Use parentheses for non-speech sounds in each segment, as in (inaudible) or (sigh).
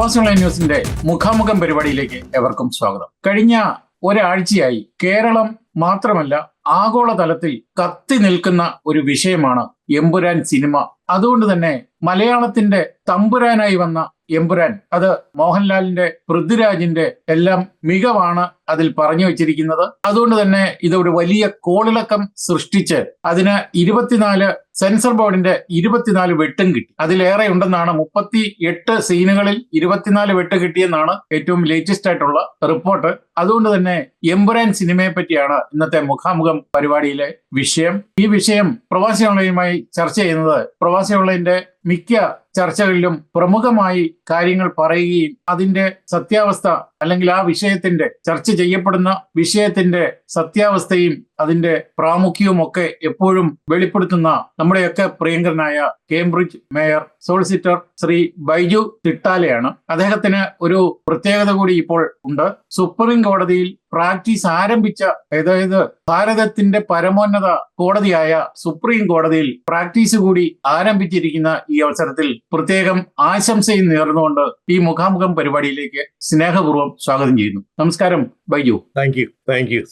പ്രവാസി ഓൺലൈൻ ന്യൂസിന്റെ മുഖാമുഖം പരിപാടിയിലേക്ക് എവർക്കും സ്വാഗതം. കഴിഞ്ഞ ഒരാഴ്ചയായി കേരളം മാത്രമല്ല ആഗോളതലത്തിൽ കത്തി നിൽക്കുന്ന ഒരു വിഷയമാണ് എമ്പുരാൻ സിനിമ. അതുകൊണ്ട് തന്നെ മലയാളത്തിന്റെ തമ്പുരാനായി വന്ന എമ്പുരാൻ. അത് മോഹൻലാലിന്റെ പൃഥ്വിരാജിന്റെ എല്ലാം മികവാണ് അതിൽ പറഞ്ഞു വെച്ചിരിക്കുന്നത്. അതുകൊണ്ട് തന്നെ ഇത് ഒരു വലിയ കോളിളക്കം സൃഷ്ടിച്ച് അതിന് ഇരുപത്തിനാല് സെൻസർ ബോർഡിന്റെ ഇരുപത്തിനാല് വെട്ടും കിട്ടി. അതിലേറെ ഉണ്ടെന്നാണ് മുപ്പത്തി എട്ട് സീനുകളിൽ ഇരുപത്തിനാല് വെട്ട് കിട്ടിയെന്നാണ് ഏറ്റവും ലേറ്റസ്റ്റ് ആയിട്ടുള്ള റിപ്പോർട്ട് അതുകൊണ്ട് തന്നെ എമ്പുരാൻ സിനിമയെ പറ്റിയാണ് ഇന്നത്തെ മുഖാമുഖം പരിപാടിയിലെ വിഷയം. ഈ വിഷയം പ്രവാസി ഓൺലൈനുമായി ചർച്ച ചെയ്യുന്നത് പ്രവാസി ഓൺലൈന്റെ മിക്ക ചർച്ചകളിലും പ്രമുഖമായി കാര്യങ്ങൾ പറയുകയും അതിന്റെ സത്യാവസ്ഥ അല്ലെങ്കിൽ ആ വിഷയത്തിന്റെ ചർച്ച ചെയ്യപ്പെടുന്ന വിഷയത്തിന്റെ സത്യാവസ്ഥയും അതിന്റെ പ്രാമുഖ്യവും ഒക്കെ എപ്പോഴും വെളിപ്പെടുത്തുന്ന നമ്മുടെയൊക്കെ പ്രിയങ്കരനായ Cambridge mayor solicitor Shri Baiju തിട്ടാലയാണ്. അദ്ദേഹത്തിന് ഒരു പ്രത്യേകത കൂടി ഇപ്പോൾ ഉണ്ട്. സുപ്രീം കോടതിയിൽ പ്രാക്ടീസ് ആരംഭിച്ച അതായത് ഭാരതത്തിന്റെ പരമോന്നത കോടതിയായ സുപ്രീം കോടതിയിൽ പ്രാക്ടീസ് കൂടി ആരംഭിച്ചിരിക്കുന്ന ഈ അവസരത്തിൽ പ്രത്യേകം ആശംസയും നേർന്നുകൊണ്ട് ഈ മുഖാമുഖം പരിപാടിയിലേക്ക് സ്നേഹപൂർവം സ്വാഗതം ചെയ്യുന്നു. നമസ്കാരം Baiju. Thank you thank you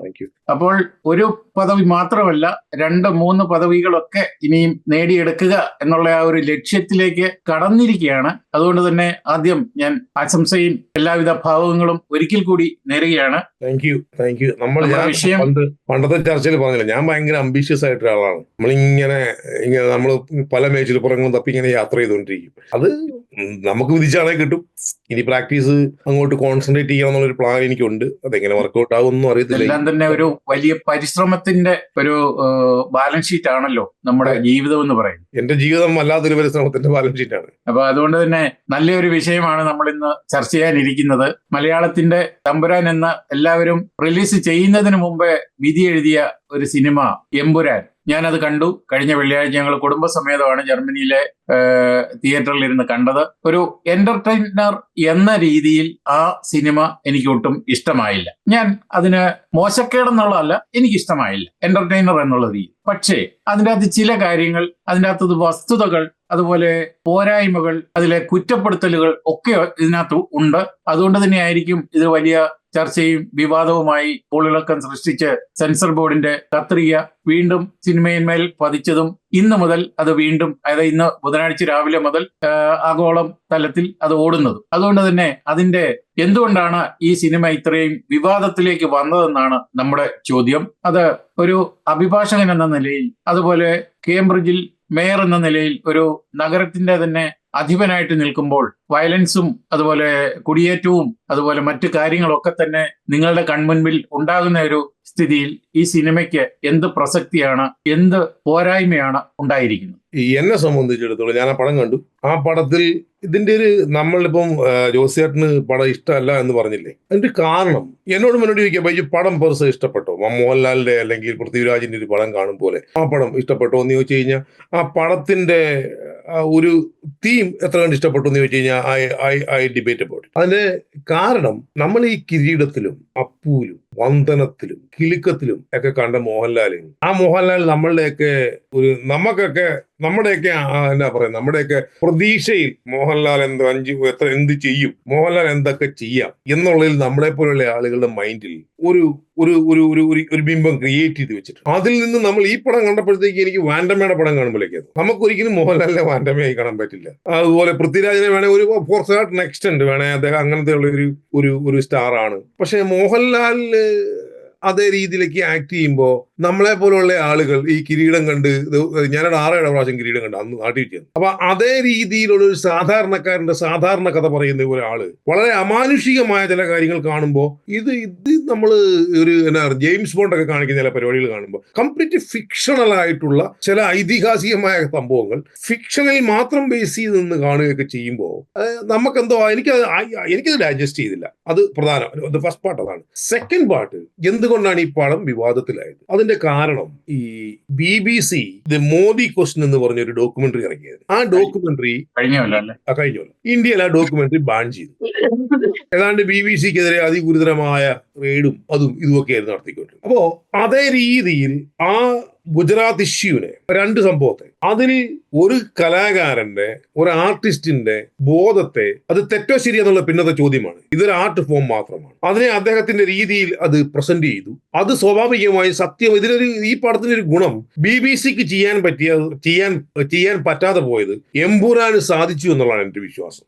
thank you അപ്പോൾ ഒരു പദവി മാത്രമല്ല രണ്ട് മൂന്ന് പദവികളൊക്കെ ഇനിയും നേടിയെടുക്കുക എന്നുള്ള ആ ഒരു ലക്ഷ്യത്തിലേക്ക് കടന്നിരിക്കുകയാണ്. അതുകൊണ്ട് തന്നെ ആദ്യം ഞാൻ ആശംസയും എല്ലാവിധ ഭാവങ്ങളും ഒരിക്കൽ കൂടി നേരുകയാണ്. താങ്ക് യു താങ്ക് യു നമ്മൾ വിഷയം- പണ്ടത്തെ ചർച്ചയിൽ പറഞ്ഞില്ല ഞാൻ ഭയങ്കര അംബീഷ്യസ് ആയിട്ട് ഒരാളാണ് നമ്മളിങ്ങനെ ഇങ്ങനെ നമ്മൾ പല മേച്ചിൽ പുറങ്ങളും തപ്പി ഇങ്ങനെ യാത്ര ചെയ്തുകൊണ്ടിരിക്കും. അത് നമുക്ക് വിധിച്ചാണെ കിട്ടും. ഇനി പ്രാക്ടീസ് അങ്ങോട്ട് കോൺസെൻട്രേറ്റ് ചെയ്യണം എന്നുള്ളൊരു പ്ലാൻ എനിക്കുണ്ട്. അതെങ്ങനെ വർക്കൗട്ട് ആകുമെന്നും അറിയത്തില്ല. എല്ലാം തന്നെ ഒരു വലിയ പരിശ്രമത്തിന്റെ ഒരു ബാലൻസ് ഷീറ്റ് ആണല്ലോ നമ്മുടെ ജീവിതം എന്ന് പറയുന്നത്. എന്റെ ജീവിതം വല്ലാത്തൊരു പരിശ്രമത്തിന്റെ ബാലൻസ് ഷീറ്റാണ് അപ്പൊ അതുകൊണ്ട് തന്നെ നല്ലൊരു വിഷയമാണ് നമ്മൾ ഇന്ന് ചർച്ച ചെയ്യാനിരിക്കുന്നത്. മലയാളത്തിന്റെ തമ്പുരാൻ എന്ന എല്ലാവരും റിലീസ് ചെയ്യുന്നതിന് മുമ്പേ വിധി എഴുതിയ ഒരു സിനിമ എമ്പുരാൻ. ഞാനത് കണ്ടു. കഴിഞ്ഞ വെള്ളിയാഴ്ച ഞങ്ങൾ കുടുംബസമേതമാണ് ജർമ്മനിയിലെ തിയേറ്ററിൽ ഇരുന്ന് കണ്ടത്. ഒരു എന്റർടൈനർ എന്ന രീതിയിൽ ആ സിനിമ എനിക്ക് ഒട്ടും ഇഷ്ടമായില്ല. ഞാൻ അതിന് മോശക്കേടെന്നുള്ളതല്ല എനിക്ക് ഇഷ്ടമായില്ല എന്റർടൈനർ എന്നുള്ള രീതി. പക്ഷേ അതിന്റെ അകത്ത് ചില കാര്യങ്ങൾ അതിന്റെ അകത്തത് വസ്തുതകൾ അതുപോലെ പോരായ്മകൾ അതിലെ കുറ്റപ്പെടുത്തലുകൾ ഒക്കെ ഇതിനകത്ത് ഉണ്ട്. അതുകൊണ്ട് തന്നെയായിരിക്കും ഇത് വലിയ ചർച്ചയും വിവാദവുമായി പൊളിളക്കം സൃഷ്ടിച്ച് സെൻസർ ബോർഡിന്റെ കത്രിക വീണ്ടും സിനിമയിന്മേൽ പതിച്ചതും ഇന്ന് മുതൽ അത് വീണ്ടും അതായത് ഇന്ന് ബുധനാഴ്ച രാവിലെ മുതൽ ആഗോളം തലത്തിൽ അത് ഓടുന്നത്. അതുകൊണ്ട് തന്നെ അതിന്റെ എന്തുകൊണ്ടാണ് ഈ സിനിമ ഇത്രയും വിവാദത്തിലേക്ക് വന്നതെന്നാണ് നമ്മുടെ ചോദ്യം. അത് ഒരു അഭിഭാഷകൻ എന്ന നിലയിൽ അതുപോലെ കേംബ്രിഡ്ജിൽ മേയർ എന്ന നിലയിൽ ഒരു നഗരത്തിന്റെ തന്നെ അധിപനായിട്ട് നിൽക്കുമ്പോൾ വയലൻസും അതുപോലെ കുടിയേറ്റവും അതുപോലെ മറ്റു കാര്യങ്ങളൊക്കെ തന്നെ നിങ്ങളുടെ കൺമുൻപിൽ ഉണ്ടാകുന്ന ഒരു സ്ഥിതിയിൽ ഈ സിനിമയ്ക്ക് എന്ത് പ്രസക്തിയാണ് എന്ത് പോരായ്മയാണ് ഉണ്ടായിരിക്കുന്നത്? ഈ എന്നെ സംബന്ധിച്ചിടത്തോളം ഞാൻ ആ പടം കണ്ടു. ആ പടത്തിൽ ഇതിന്റെ ഒരു നമ്മളിപ്പം ജോസിയേട്ടന് പടം ഇഷ്ടമല്ല എന്ന് പറഞ്ഞില്ലേ? അതിന്റെ കാരണം എന്നോട് മുന്നോട്ട് ചോദിക്കാം ബൈജു പടം പെർസ് ഇഷ്ടപ്പെട്ടോ? മോഹൻലാലിന്റെ അല്ലെങ്കിൽ പൃഥ്വിരാജിന്റെ ഒരു പടം കാണും പോലെ ആ പടം ഇഷ്ടപ്പെട്ടോ? എന്ന് ചോദിച്ചു കഴിഞ്ഞാൽ ആ പടത്തിന്റെ ഒരു തീം എത്ര കണ്ട് ഇഷ്ടപ്പെട്ടു എന്ന് ചോദിച്ചു കഴിഞ്ഞാൽ ഐ ഐ ഡിബേറ്റ് അബൌട്ട് അതിന്റെ കാരണം നമ്മൾ ഈ കിരീടത്തിലും അപ്പൂലും വന്ദനത്തിലും കിലുക്കത്തിലും ഒക്കെ കണ്ട മോഹൻലാൽ. ആ മോഹൻലാൽ നമ്മളുടെയൊക്കെ ഒരു നമുക്കൊക്കെ നമ്മുടെയൊക്കെ എന്താ പറയുക പറയാ നമ്മുടെയൊക്കെ പ്രതീക്ഷയിൽ മോഹൻലാൽ എന്ത് അഞ്ച് എത്ര എന്ത് ചെയ്യും മോഹൻലാൽ എന്തൊക്കെ ചെയ്യാം എന്നുള്ളതിൽ നമ്മളെ പോലുള്ള ആളുകളുടെ മൈൻഡിൽ ഒരു ഒരു ഒരു ഒരു ഒരു ബിംബം ക്രിയേറ്റ് ചെയ്ത് വെച്ചിട്ട് അതിൽ നിന്ന് നമ്മൾ ഈ പടം കണ്ടപ്പോഴത്തേക്ക് എനിക്ക് വാൻഡമ്മയുടെ പടം കാണുമ്പോഴേക്കും നമുക്കൊരിക്കലും മോഹൻലാലിനെ വാൻഡമ്മയായി കാണാൻ പറ്റില്ല. അതുപോലെ പൃഥ്വിരാജിനെ വേണേ ഒരു ഫോർ നെക്സ്റ്റ് ഉണ്ട്. വേണേ അദ്ദേഹം അങ്ങനത്തെ ഉള്ള ഒരു ഒരു സ്റ്റാർ ആണ്. പക്ഷെ മോഹൻലാലിന് അതേ രീതിയിലേക്ക് ആക്ട് ചെയ്യുമ്പോൾ നമ്മളെ പോലുള്ള ആളുകൾ ഈ കിരീടം കണ്ട് ഞാനൊരു ആറേഴ് പ്രാവശ്യം കിരീടം കണ്ട് അന്ന് നാട്ടിൽ വെച്ചത്. അപ്പൊ അതേ രീതിയിലുള്ള ഒരു സാധാരണക്കാരന്റെ സാധാരണ കഥ പറയുന്ന ഒരാൾ വളരെ അമാനുഷികമായ ചില കാര്യങ്ങൾ കാണുമ്പോൾ ഇത് ഇത് നമ്മൾ ഒരു എന്നാ ജെയിംസ് ബോണ്ട് ഒക്കെ കാണിക്കുന്ന ചില പരിപാടികൾ കാണുമ്പോൾ കംപ്ലീറ്റ് ഫിക്ഷണൽ ആയിട്ടുള്ള ചില ഐതിഹാസികമായ സംഭവങ്ങൾ ഫിക്ഷനിൽ മാത്രം ബേസ് ചെയ്ത് നിന്ന് കാണുകയൊക്കെ ചെയ്യുമ്പോൾ നമുക്കെന്തോ എനിക്ക് എനിക്ക് എനിക്കത് ഡൈജസ്റ്റ് ചെയ്തില്ല. അത് പ്രധാനം. ഫസ്റ്റ് പാർട്ട് അതാണ്. സെക്കൻഡ് പാർട്ട് എന്തുകൊണ്ടാണ് ഈ പടം വിവാദത്തിലായത്? അതിന്റെ കാരണം ഈ B B C the Modi question എന്ന് പറഞ്ഞ ഒരു ഡോക്യുമെന്ററി ഇറങ്ങിയത്. ആ ഡോക്യുമെന്ററി കഴിഞ്ഞല്ലോ ഇന്ത്യയിൽ ആ ഡോക്യുമെന്ററി ബാൻ ചെയ്തു. ഏതാണ്ട് ബി ബി സിക്കെതിരെ അതിഗുരുതരമായ റെയ്ഡും അതും ഇതുമൊക്കെയായിരുന്നു നടത്തിക്കൊണ്ടിരുന്നത്. അപ്പോ അതേ രീതിയിൽ ആ ഗുജറാത്ത് ഇഷ്യൂവിനെ രണ്ട് സംഭവത്തെ അതിൽ ഒരു കലാകാരന്റെ ഒരു ആർട്ടിസ്റ്റിന്റെ ബോധത്തെ അത് തെറ്റോ ശരി എന്നുള്ള പിന്നത്തെ ചോദ്യമാണ്. ഇതൊരു ആർട്ട് ഫോം മാത്രമാണ്. അതിനെ അദ്ദേഹത്തിന്റെ രീതിയിൽ അത് പ്രസന്റ് ചെയ്തു. അത് സ്വാഭാവികമായി സത്യം. ഇതിനൊരു ഈ പടത്തിന് ഒരു ഗുണം ബി ബി സിക്ക് ചെയ്യാൻ പറ്റിയ ചെയ്യാൻ ചെയ്യാൻ പറ്റാതെ പോയത് എമ്പുരാന് സാധിച്ചു എന്നുള്ളതാണ് എന്റെ വിശ്വാസം.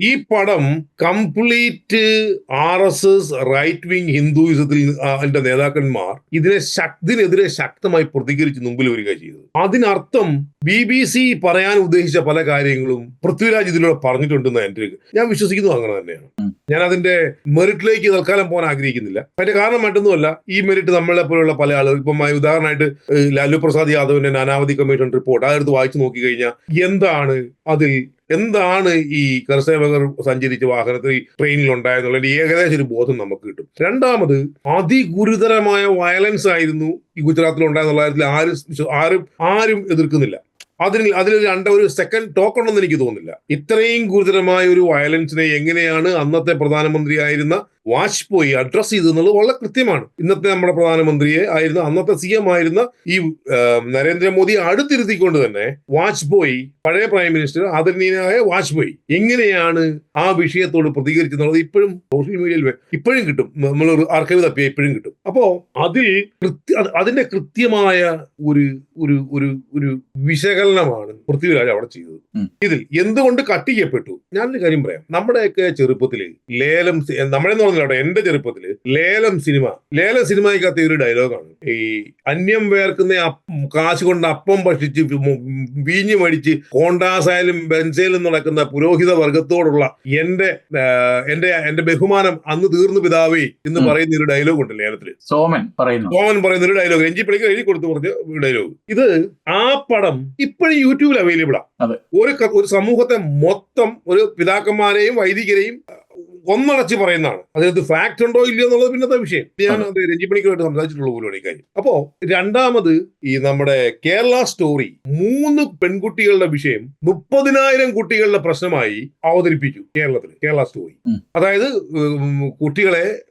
ഈ പടം complete R S S right wing ഹിന്ദുയിസത്തിൽ അതിന്റെ നേതാക്കന്മാർ ഇതിനെ ശക്തിനെതിരെ ശക്തമായി പ്രതികരിച്ച് മുമ്പിൽ വരിക ചെയ്തത്. അതിനർത്ഥം ബി ബി സി പറയാൻ ഉദ്ദേശിച്ച പല കാര്യങ്ങളും പൃഥ്വിരാജ് ഇതിലൂടെ പറഞ്ഞിട്ടുണ്ടെന്ന് എന്റെ ഒരു- ഞാൻ വിശ്വസിക്കുന്നു അങ്ങനെ തന്നെയാണ്. ഞാൻ അതിന്റെ മെറിറ്റിലേക്ക് തൽക്കാലം പോകാൻ ആഗ്രഹിക്കുന്നില്ല. അതിന്റെ കാരണം മറ്റൊന്നുമല്ല ഈ മെറിറ്റ് നമ്മളെ പോലുള്ള പല ആളുകൾ ഇപ്പം ഉദാഹരണമായിട്ട് ലാലു പ്രസാദ് യാദവിന്റെ നാനാവധി കമ്മീഷൻ റിപ്പോർട്ട് അതെടുത്ത് വായിച്ചു നോക്കി കഴിഞ്ഞാൽ എന്താണ് അതിൽ എന്താണ് ഈ കർഷകർ സഞ്ചരിച്ച വാഹനത്തിൽ ട്രെയിനിൽ ഉണ്ടായെന്നുള്ള ഏകദേശം ഒരു ബോധം നമുക്ക് കിട്ടും. രണ്ടാമത് അതിഗുരുതരമായ വയലൻസ് ആയിരുന്നു ഈ ഗുജറാത്തിൽ ഉണ്ടായെന്നുള്ള കാര്യത്തിൽ ആരും ആരും ആരും എതിർക്കുന്നില്ല. അതിൽ അതിൽ രണ്ട ഒരു സെക്കൻഡ് ടോക്ക് ഉണ്ടെന്ന് എനിക്ക് തോന്നുന്നില്ല. ഇത്രയും ഗുരുതരമായ ഒരു വയലൻസിനെ എങ്ങനെയാണ് അന്നത്തെ പ്രധാനമന്ത്രിയായിരുന്ന വാജ്പേയി അഡ്രസ് ചെയ്തു എന്നുള്ളത് വളരെ കൃത്യമാണ്. ഇന്നത്തെ നമ്മുടെ പ്രധാനമന്ത്രിയെ ആയിരുന്ന അന്നത്തെ സി എം ആയിരുന്ന ഈ നരേന്ദ്രമോദിയെ നരേന്ദ്രമോദി അടുത്തിരുത്തിക്കൊണ്ട് തന്നെ വാജ്പേയി പഴയ പ്രൈം മിനിസ്റ്റർ ആദരണീയനായ വാജ്പേയി എങ്ങനെയാണ് ആ വിഷയത്തോട് പ്രതികരിച്ചെന്നുള്ളത് ഇപ്പോഴും സോഷ്യൽ മീഡിയയിൽ ഇപ്പോഴും കിട്ടും. നമ്മൾ ആർക്കൈവ് തപ്പിയ ഇപ്പോഴും കിട്ടും. അപ്പോ അതിൽ കൃത്യ അതിന്റെ കൃത്യമായ ഒരു ഒരു ഒരു ഒരു വിശകലനമാണ് പൃഥ്വിരാജ് അവിടെ ചെയ്തത്. ഇതിൽ എന്തുകൊണ്ട് കട്ട് ചെയ്യപ്പെട്ടു ഞാനൊരു കാര്യം പറയാം. നമ്മുടെയൊക്കെ ചെറുപ്പത്തിൽ ലേലം സി- കേട്ടോ എന്റെ ചെറുപ്പത്തിൽ ലേലം സിനിമ ലേലം സിനിമയ്ക്കകത്ത് ഒരു ഡയലോഗാണ് ഈ അന്യം വേർക്കുന്ന കാശ് കൊണ്ട് അപ്പം ഭക്ഷിച്ച് വീഞ്ഞു മടിച്ച് കോണ്ടാസായാലും ബെൻസയിലും നടക്കുന്ന പുരോഹിത വർഗത്തോടുള്ള എന്റെ എന്റെ എന്റെ ബഹുമാനം അന്ന് തീർന്നു പിതാവേ എന്ന് പറയുന്ന ഒരു ഡയലോഗ് ഉണ്ട് ലേലത്തിൽ. സോമൻ പറയുന്നു. സോമൻ പറയുന്ന ഒരു ഡയലോഗ് എഞ്ചി പിള്ളിക്ക് എഴുതി കൊടുത്തു പറഞ്ഞ ഡയലോഗ് ഇത് ആ പടം ഇപ്പോഴും യൂട്യൂബിൽ അവൈലബിൾ ആണ് ഒരു ഒരു സമൂഹത്തെ മൊത്തം ഒരു പിതാക്കന്മാരെയും വൈദികരെയും ഒന്നടച്ച് പറയുന്നതാണ്. അതായത് ഫാക്ട് ഉണ്ടോ ഇല്ലയോ എന്നുള്ളത് പിന്നത്തെ വിഷയം. ഞാൻ അത് രഞ്ജി പണിക്കറുമായിട്ട് സംസാരിച്ചിട്ടുള്ള പോലും ഈ കാര്യം. അപ്പോ രണ്ടാമത് ഈ നമ്മുടെ കേരള സ്റ്റോറി മൂന്ന് പെൺകുട്ടികളുടെ വിഷയം മുപ്പതിനായിരം കുട്ടികളുടെ പ്രശ്നമായി അവതരിപ്പിച്ചു കേരളത്തിൽ കേരള സ്റ്റോറി അതായത് കുട്ടികളെ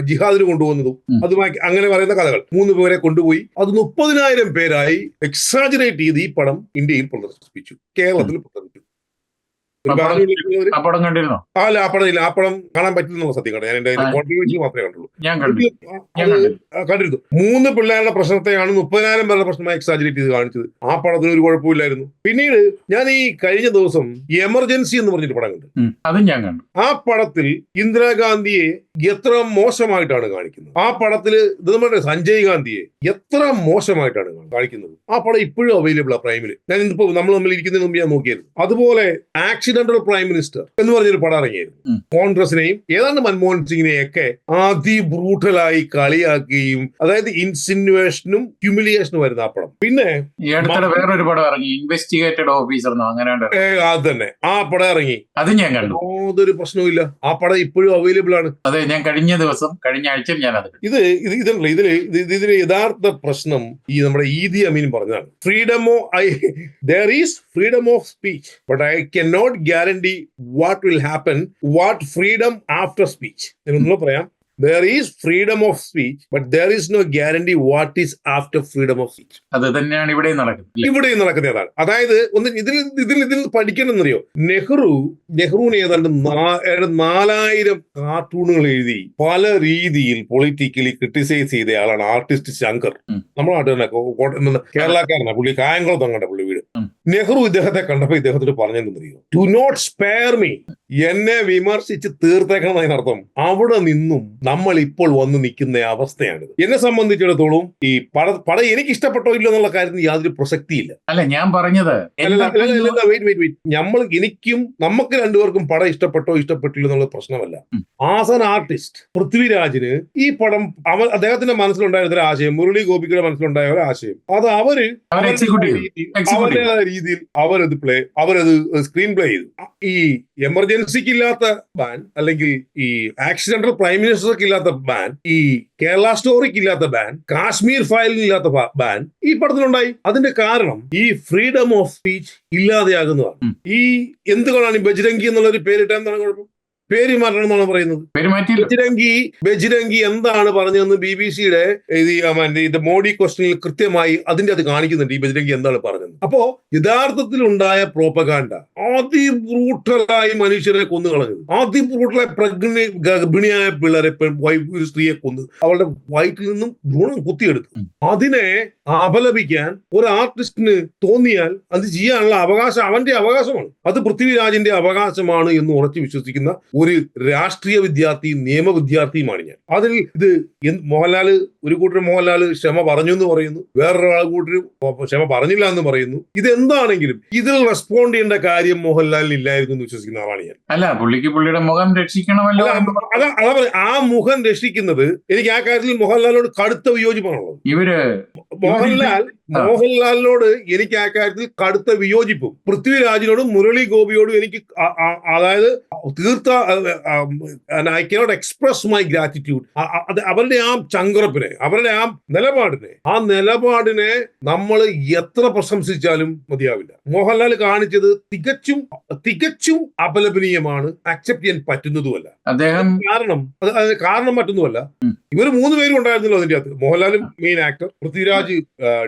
ജിഹാദിന് കൊണ്ടുപോകുന്നതും. അതുമായി അങ്ങനെ പറയുന്ന കഥകൾ. മൂന്ന് പേരെ കൊണ്ടുപോയി. അത് മുപ്പതിനായിരം പേരായി എക്സാജറേറ്റ് ചെയ്ത് ഈ പടം ഇന്ത്യയിൽ പ്രദർശിപ്പിച്ചു. കേരളത്തിൽ പ്രദർശിപ്പിച്ചു ഒരു അപ്പോൾ- ബാനർ വിളിക്കുന്നവര് ആ പടം കണ്ടിരുന്നോ. അല്ല ആ പടം ഇല്ല. ആ പടം കാണാൻ പറ്റുന്ന സത്യം കണ്ടു ഞാൻ എന്റെ. കോൺട്രിബ്യൂഷൻ മാത്രമേ കണ്ടുള്ളൂ. ഞാൻ കണ്ടു ഞാൻ കണ്ടിരുന്നു. മൂന്ന് പിള്ളേരുടെ പ്രശ്നത്തെയാണ് മുപ്പതിനായിരം പേരുടെ പ്രശ്നമായി എക്സാജറേറ്റ് ചെയ്ത് കാണിച്ചത്. ആ പടത്തിന് ഒരു കുഴപ്പമില്ലായിരുന്നു. പിന്നീട് ഞാൻ ഈ കഴിഞ്ഞ ദിവസം എമർജൻസി എന്ന് പറഞ്ഞിട്ട് പടം കണ്ടു. അതും ഞാൻ കണ്ടു. ആ പടത്തിൽ ഇന്ദിരാഗാന്ധിയെ എത്ര മോശമായിട്ടാണ് കാണിക്കുന്നത്? ആ പടത്തിൽ ഇത് നമ്മുടെ സഞ്ജയ് ഗാന്ധിയെ എത്ര മോശമായിട്ടാണ് കാണിക്കുന്നത്? ആ പടം ഇപ്പോഴും അവൈലബിൾ ആ പ്രൈമിൽ ഞാൻ ഇന്നിപ്പോ നമ്മൾ തമ്മിൽ ഇരിക്കുന്നതിന് മുമ്പ് ഞാൻ നോക്കിയായിരുന്നു. അതുപോലെ ആക്സിഡന്റൽ പ്രൈം മിനിസ്റ്റർ എന്ന് പറഞ്ഞൊരു പടം ഇറങ്ങിയായിരുന്നു. കോൺഗ്രസിനെയും ഏതാണ്ട് മൻമോഹൻ സിംഗിനെയും ഒക്കെ അതിബ്രൂട്ടലായി കളിയാക്കുകയും അതായത് ഇൻസിനുവേഷനും ഹ്യൂമിലിയേഷനും വരുന്ന ആ പടം. പിന്നെ വേറൊരു പടം ഇറങ്ങി. ഇൻവെസ്റ്റിഗേറ്റഡ് ഓഫീസർ അങ്ങനെ അത് തന്നെ. ആ പടം ഇറങ്ങി. അത് ഞാൻ കണ്ടു. യാതൊരു പ്രശ്നവും ആ പടം ഇപ്പോഴും അവൈലബിൾ ആണ്. അതെ ഞാൻ കഴിഞ്ഞ ദിവസം കഴിഞ്ഞ ആഴ്ച ഞാൻ അത് ഇത് ഇത് ഇതല്ല ഇതിൽ ഇത് ഇത് ഇതിലെ യഥാർത്ഥ പ്രശ്നം ഈ നമ്മുടെ ഈദി അമീൻ പറഞ്ഞതാണ്. Freedom of I there is freedom of speech but I can not guarantee what will happen what freedom after speech ഒന്നുകൂടെ പറയാം. There is freedom of speech but there is no guarantee what is after freedom of speech അത് തന്നെയാണ് ഇവിടെ നടക്കുന്നത്? ഇവിടെ നടക്കുന്ന അതായത് ഒന്ന് ഇതിൽ ഇതിൽ ഇതിൽ പഠിക്കണമെന്നറിയോ നെഹ്റു നെഹ്റുവിന് ഏതാണ്ട് നാലായിരം കാർട്ടൂണുകൾ എഴുതി പല രീതിയിൽ പൊളിറ്റിക്കലി ക്രിട്ടിസൈസ് ചെയ്ത ആളാണ് ആർട്ടിസ്റ്റ് ശങ്കർ. കോട്ട- എന്താണ് കേരളക്കാരനാണ് പുള്ളി കായംകുളത്ത് അങ്ങോട്ടെ പുള്ളി വീട്. നെഹ്റു ഇദ്ദേഹത്തെ കണ്ടപ്പോ ഇദ്ദേഹത്തോട് പറഞ്ഞെന്നറിയോ ടു നോട്ട് സ്പെയർ മീ എന്നെ വിമർശിച്ച് തീർത്തേക്കണം അതിനർത്ഥം അവിടെ നിന്നും നമ്മൾ ഇപ്പോൾ വന്ന് നിൽക്കുന്ന അവസ്ഥയാണിത് എന്നെ സംബന്ധിച്ചിടത്തോളം ഈ പട പട എനിക്ക് ഇഷ്ടപ്പെട്ടോ ഇല്ലോ എന്നുള്ള കാര്യത്തിൽ യാതൊരു പ്രസക്തിയില്ല അല്ല ഞാൻ പറഞ്ഞത് വെയിറ്റ് വെയിറ്റ് wait. നമ്മൾ എനിക്കും നമുക്ക് രണ്ടുപേർക്കും പടം ഇഷ്ടപ്പെട്ടോ ഇഷ്ടപ്പെട്ടില്ല എന്നുള്ള പ്രശ്നമല്ല. ആസ് ആൻ ആർട്ടിസ്റ്റ് പൃഥ്വിരാജിന് ഈ പടം അവൻ അദ്ദേഹത്തിന്റെ മനസ്സിലുണ്ടായ ഒരു ആശയം മുരളി ഗോപിക്കയുടെ മനസ്സിലുണ്ടായ ഒരു ആശയം അത് അവർ. അവരുടേതായ രീതിയിൽ അവരത് പ്ലേ അവരത് സ്ക്രീൻ പ്ലേ ചെയ്തു ഈ എമർജൻസിക്ക് ഇല്ലാത്ത ബാൻ അല്ലെങ്കിൽ ഈ ആക്സിഡന്റൽ പ്രൈം മിനിസ്റ്റർക്ക് ഇല്ലാത്ത ബാൻ ഈ കേരള സ്റ്റോറിക്ക് ഇല്ലാത്ത ബാൻ കാശ്മീർ ഫയലിന് ഇല്ലാത്ത ബാൻ ഈ പടത്തിലുണ്ടായി. അതിന്റെ കാരണം ഈ ഫ്രീഡം ഓഫ് സ്പീച്ച് ഇല്ലാതെയാകുന്നതാണ്. ഈ എന്തുകൊണ്ടാണ് ഈ ബജ്രംഗി എന്നുള്ള ഒരു പേരിട്ടാൽ എന്താണ് കുഴപ്പം? പേര് മാറ്റണം എന്നാണ് പറയുന്നത് ബജ്രംഗി ബജ്രംഗി എന്താണ് പറഞ്ഞതെന്ന് ബി ബി സിയുടെ മോഡി ക്വസ്റ്റനിൽ കൃത്യമായി അതിന്റെ അത് കാണിക്കുന്നുണ്ട്. ഈ ബജ്രംഗി എന്താണ് പറഞ്ഞത്? അപ്പോ യഥാർത്ഥത്തിൽ ഉണ്ടായ പ്രോപ്പകാൻഡ അതിബ്രൂട്ടലായി മനുഷ്യരെ കൊന്നു കളഞ്ഞു. അതിബ്രൂട്ടലായി പ്രഗ്നി ഗർഭിണിയായ പിള്ളേരെ സ്ത്രീയെ കൊന്നു. അവളുടെ വയറ്റിൽ നിന്നും ഭ്രൂണം കുത്തിയെടുത്തു. അതിനെ അപലപിക്കാൻ ഒരു ആർട്ടിസ്റ്റിന് തോന്നിയാൽ അത് ചെയ്യാനുള്ള അവകാശം അവന്റെ അവകാശമാണ്. അത് പൃഥ്വിരാജിന്റെ അവകാശമാണ് എന്ന് ഉറച്ചു വിശ്വസിക്കുന്ന ഒരു രാഷ്ട്രീയ വിദ്യാർത്ഥി നിയമ വിദ്യാർത്ഥിയുമാണ് ഞാൻ. അതിൽ ഇത് മോഹൻലാൽ ഒരു കൂട്ടർ മോഹൻലാൽ ക്ഷമ പറഞ്ഞു എന്ന് പറയുന്നു വേറൊരാൾ കൂട്ടർ ക്ഷമ പറഞ്ഞില്ല എന്ന് പറയുന്നു. ഇത് എന്താണെങ്കിലും ഇതിൽ റെസ്പോണ്ട് ചെയ്യേണ്ട കാര്യം മോഹൻലാലിന് ഇല്ലായിരുന്നു എന്ന് വിശ്വസിക്കുന്ന ആളാണ് ഞാൻ അല്ല പുള്ളിക്ക് പുള്ളിയുടെ മുഖം രക്ഷിക്കണമല്ലോ ആ മുഖം രക്ഷിക്കുന്നത് എനിക്ക് ആ കാര്യത്തിൽ മോഹൻലാലിനോട് കടുത്ത വിയോജിപ്പാണുള്ളത് ഇവർ മോഹൻലാൽ. മോഹൻലാലിനോട് എനിക്ക് ആ കാര്യത്തിൽ കടുത്ത വിയോജിപ്പും. പൃഥ്വിരാജിനോടും മുരളി ഗോപിയോടും എനിക്ക് അതായത് തീർത്ത I cannot express my gratitude. അവരുടെ ആ ചങ്കുറപ്പിനെ അവരുടെ ആ നിലപാടിനെ ആ നിലപാടിനെ നമ്മൾ എത്ര പ്രശംസിച്ചാലും മതിയാവില്ല. മോഹൻലാൽ കാണിച്ചത് തികച്ചും തികച്ചും അപലപനീയമാണ്. അക്സെപ്റ്റ് ചെയ്യാൻ പറ്റുന്നതുമല്ല. അദ്ദേഹം കാരണം കാരണം മറ്റൊന്നുമല്ല ഇവർ ഇവർ മൂന്ന് പേരും ഉണ്ടായിരുന്നല്ലോ അതിന്റെ അകത്ത്. മോഹൻലാലും main actor Prithviraj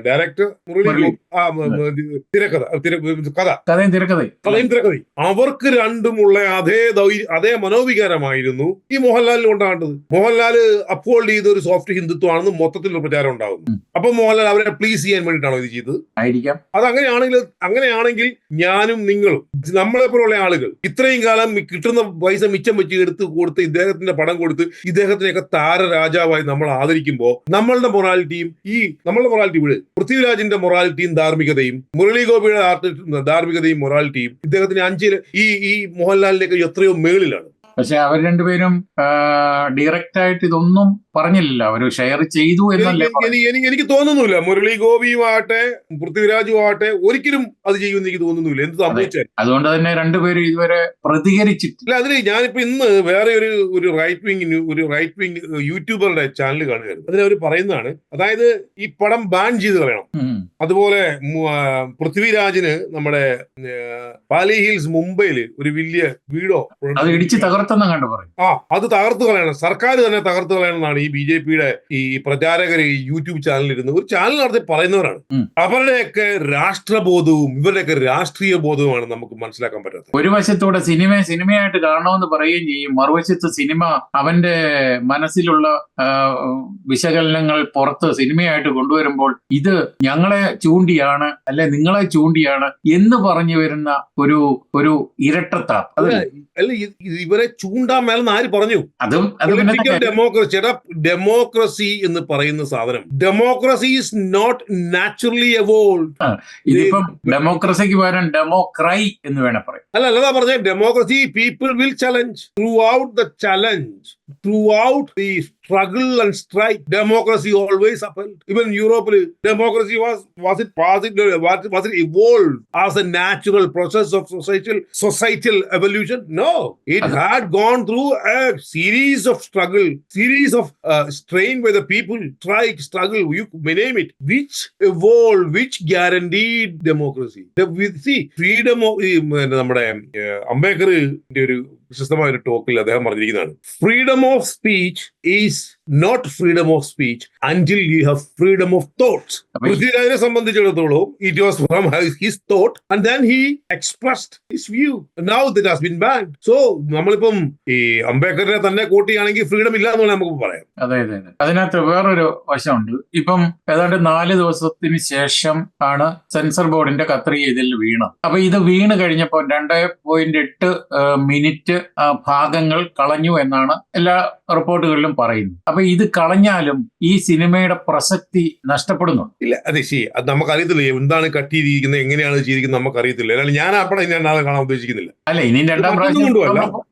director Murali Murali. തിരക്കഥ. തിര- കഥ. കഥയും തിരക്കഥയും. കഥയും തിരക്കഥയും. അവർക്ക് രണ്ടുമുള്ള അതേ അതേ മനോവികാരമായിരുന്നു ഈ മോഹൻലാലിന് ഉണ്ടാകേണ്ടത് മോഹൻലാൽ അപ്ഹോൾഡ് ചെയ്ത ഒരു സോഫ്റ്റ് ഹിന്ദുത്വമാണെന്ന് മൊത്തത്തിൽ പ്രചാരം ഉണ്ടാകുന്നു. അപ്പൊ മോഹൻലാൽ അവരെ പ്ലീസ് ചെയ്യാൻ വേണ്ടിട്ടാണോ ഇത് ചെയ്തത്? ആയിരിക്കാം. അത് അങ്ങനെയാണെങ്കിൽ അങ്ങനെയാണെങ്കിൽ ഞാനും നിങ്ങളും നമ്മളെ പോലുള്ള ആളുകൾ ഇത്രയും കാലം കിട്ടുന്ന പൈസ മിച്ചം വെച്ച് എടുത്ത് കൊടുത്ത് ഇദ്ദേഹത്തിന്റെ പടം കൊടുത്ത് ഇദ്ദേഹത്തിനെയൊക്കെ താര രാജാവായി നമ്മൾ ആദരിക്കുമ്പോൾ നമ്മളുടെ മൊറാലിറ്റിയും ഈ നമ്മളുടെ മൊറാലിറ്റി ഇവിടെ പൃഥ്വിരാജിന്റെ മൊറാലിറ്റിയും ധാർമ്മികതയും മുരളി ഗോപിയുടെ ധാർമ്മികതയും മൊറാലിറ്റിയും ഇദ്ദേഹത്തിന് അഞ്ചിൽ ഈ ഈ മോഹൻലാലിലേക്ക് എത്രയോ മേളിലാണ്. പക്ഷെ അവർ രണ്ടുപേരും ഡയറക്റ്റ് ആയിട്ട് ഇതൊന്നും പറഞ്ഞില്ല അവർ ഷെയർ ചെയ്തു എന്നല്ലേ എനിക്ക് തോന്നുന്നില്ല. മുരളി ഗോപിയും ആകട്ടെ പൃഥ്വിരാജും ആകട്ടെ ഒരിക്കലും അത് ചെയ്യുമെന്ന് എനിക്ക് തോന്നുന്നില്ല. എന്ത് സംഭവിച്ചാൽ അതുകൊണ്ട് തന്നെ രണ്ടുപേരും ഇതുവരെ പ്രതികരിച്ചിട്ടില്ല. അതിന് ഞാനിപ്പോ ഇന്ന് വേറെ ഒരു ഒരു റൈറ്റ് വിങ് ഒരു റൈറ്റ് വിങ് യൂട്യൂബറുടെ ചാനൽ കാണുകയായിരുന്നു അതിൽ അവർ പറയുന്നതാണ് അതായത് ഈ പടം ബാൻ ചെയ്ത് പറയണം അതുപോലെ പൃഥ്വിരാജിന് നമ്മുടെ പാലി ഹിൽസ് മുംബൈയിൽ ഒരു വലിയ വീടോ അത് ഇടിച്ച് തകർത്തെന്ന് കണ്ടു പറയും. ആ അത് തകർത്തു കളയണം. സർക്കാർ തന്നെ തകർത്തു കളയണം എന്നാണ് ഈ ബി ജെ പിയുടെ ഈ പ്രചാരകർ ഈ യൂട്യൂബ് ചാനലിൽ ഇരുന്ന് ഒരു ചാനൽ നടത്തി പറയുന്നവരാണ്. അവരുടെയൊക്കെ രാഷ്ട്രബോധവും ഇവരുടെയൊക്കെ രാഷ്ട്രീയ ബോധവുമാണ് നമുക്ക് മനസ്സിലാക്കാൻ പറ്റാത്തത്. ഒരു വശത്തൂടെ സിനിമയെ സിനിമയായിട്ട് കാണണമെന്ന് പറയുകയും ചെയ്യും. മറുവശത്ത് സിനിമ അവന്റെ മനസ്സിലുള്ള വിശകലനങ്ങൾ പുറത്ത് സിനിമയായിട്ട് കൊണ്ടുവരുമ്പോൾ ഇത് ഞങ്ങളെ ചൂണ്ടിയാണ് അല്ലെ നിങ്ങളെ ചൂണ്ടിയാണ് എന്ന് പറഞ്ഞു വരുന്ന ഒരു ഒരു ഇരട്ടത്താപ്പ്. അല്ല ഇവരെ ചൂണ്ടാൻ മേലെന്ന് ആര് പറഞ്ഞു? അതും പിന്നെ ഡെമോക്രസി എന്ന് പറയുന്ന സാധനം. Democracy is not naturally evolve ഇതിപ്പം ഡെമോക്രസിക്ക് പകരം ഡെമോക്രൈ എന്ന് വേണേ പറയാം. അല്ല അല്ലതാ പറഞ്ഞ democracy people will challenge throughout the challenge Through out the struggle and strike democracy always appeal even യൂറോപ്പിൽ democracy was was it was it was it evolve as a natural process of societal societal evolution no it had gone through a series of struggle series of strain by the people, strike, struggle, you may name it, which evolved, which guaranteed democracy. The, with, see, freedom of ഈ പിന്നെ നമ്മുടെ അംബേദ്കറിന്റെ ഒരു പ്രശസ്തമായ ഒരു ടോക്കിൽ അദ്ദേഹം പറഞ്ഞിരിക്കുന്നതാണ്. Freedom of speech is not freedom of speech അഞ്ചിൽ you have freedom of thoughts പൃഥ്വിരാജിനെ സംബന്ധിച്ചിടത്തോളം it was from his thought and then he expressed his view now it has been banned so നമ്മളിപ്പം ഈ അംബേദ്കറിനെ തന്നെ കൂട്ടിയാണെങ്കിൽ ഫ്രീഡം ഇല്ല എന്ന് നമുക്ക് പറയാം. അതെ അതെ അതെ. അതിനകത്ത് വേറൊരു വശമുണ്ട്. ഇപ്പം ഏതാണ്ട് നാല് ദിവസത്തിന് ശേഷം ആണ് സെൻസർ ബോർഡിന്റെ കത്രിക ഇതിൽ വീണത്. അപ്പൊ ഇത് വീണ് കഴിഞ്ഞപ്പോൾ രണ്ട് പോയിന്റ് എട്ട് മിനിറ്റ് ഭാഗങ്ങൾ കളഞ്ഞു എന്നാണ് എല്ലാ റിപ്പോർട്ടുകളിലും പറയുന്നത്. അപ്പൊ ഇത് കളഞ്ഞാലും ഈ സിനിമയുടെ പ്രസക്തി നഷ്ടപ്പെടുന്നു ഇല്ല അതെ ശരി. അത് നമുക്കറിയത്തില്ല. എന്താണ് കട്ട് ചെയ്തിരിക്കുന്നത് എങ്ങനെയാണ് ചെയ്തിരിക്കുന്നത് നമുക്കറിയത്തില്ല. അല്ലെങ്കിൽ ഞാൻ അപ്പോൾ ഇനി കാണാൻ ഉദ്ദേശിക്കുന്നില്ല. അല്ല ഇനി രണ്ടാം പ്രാവശ്യം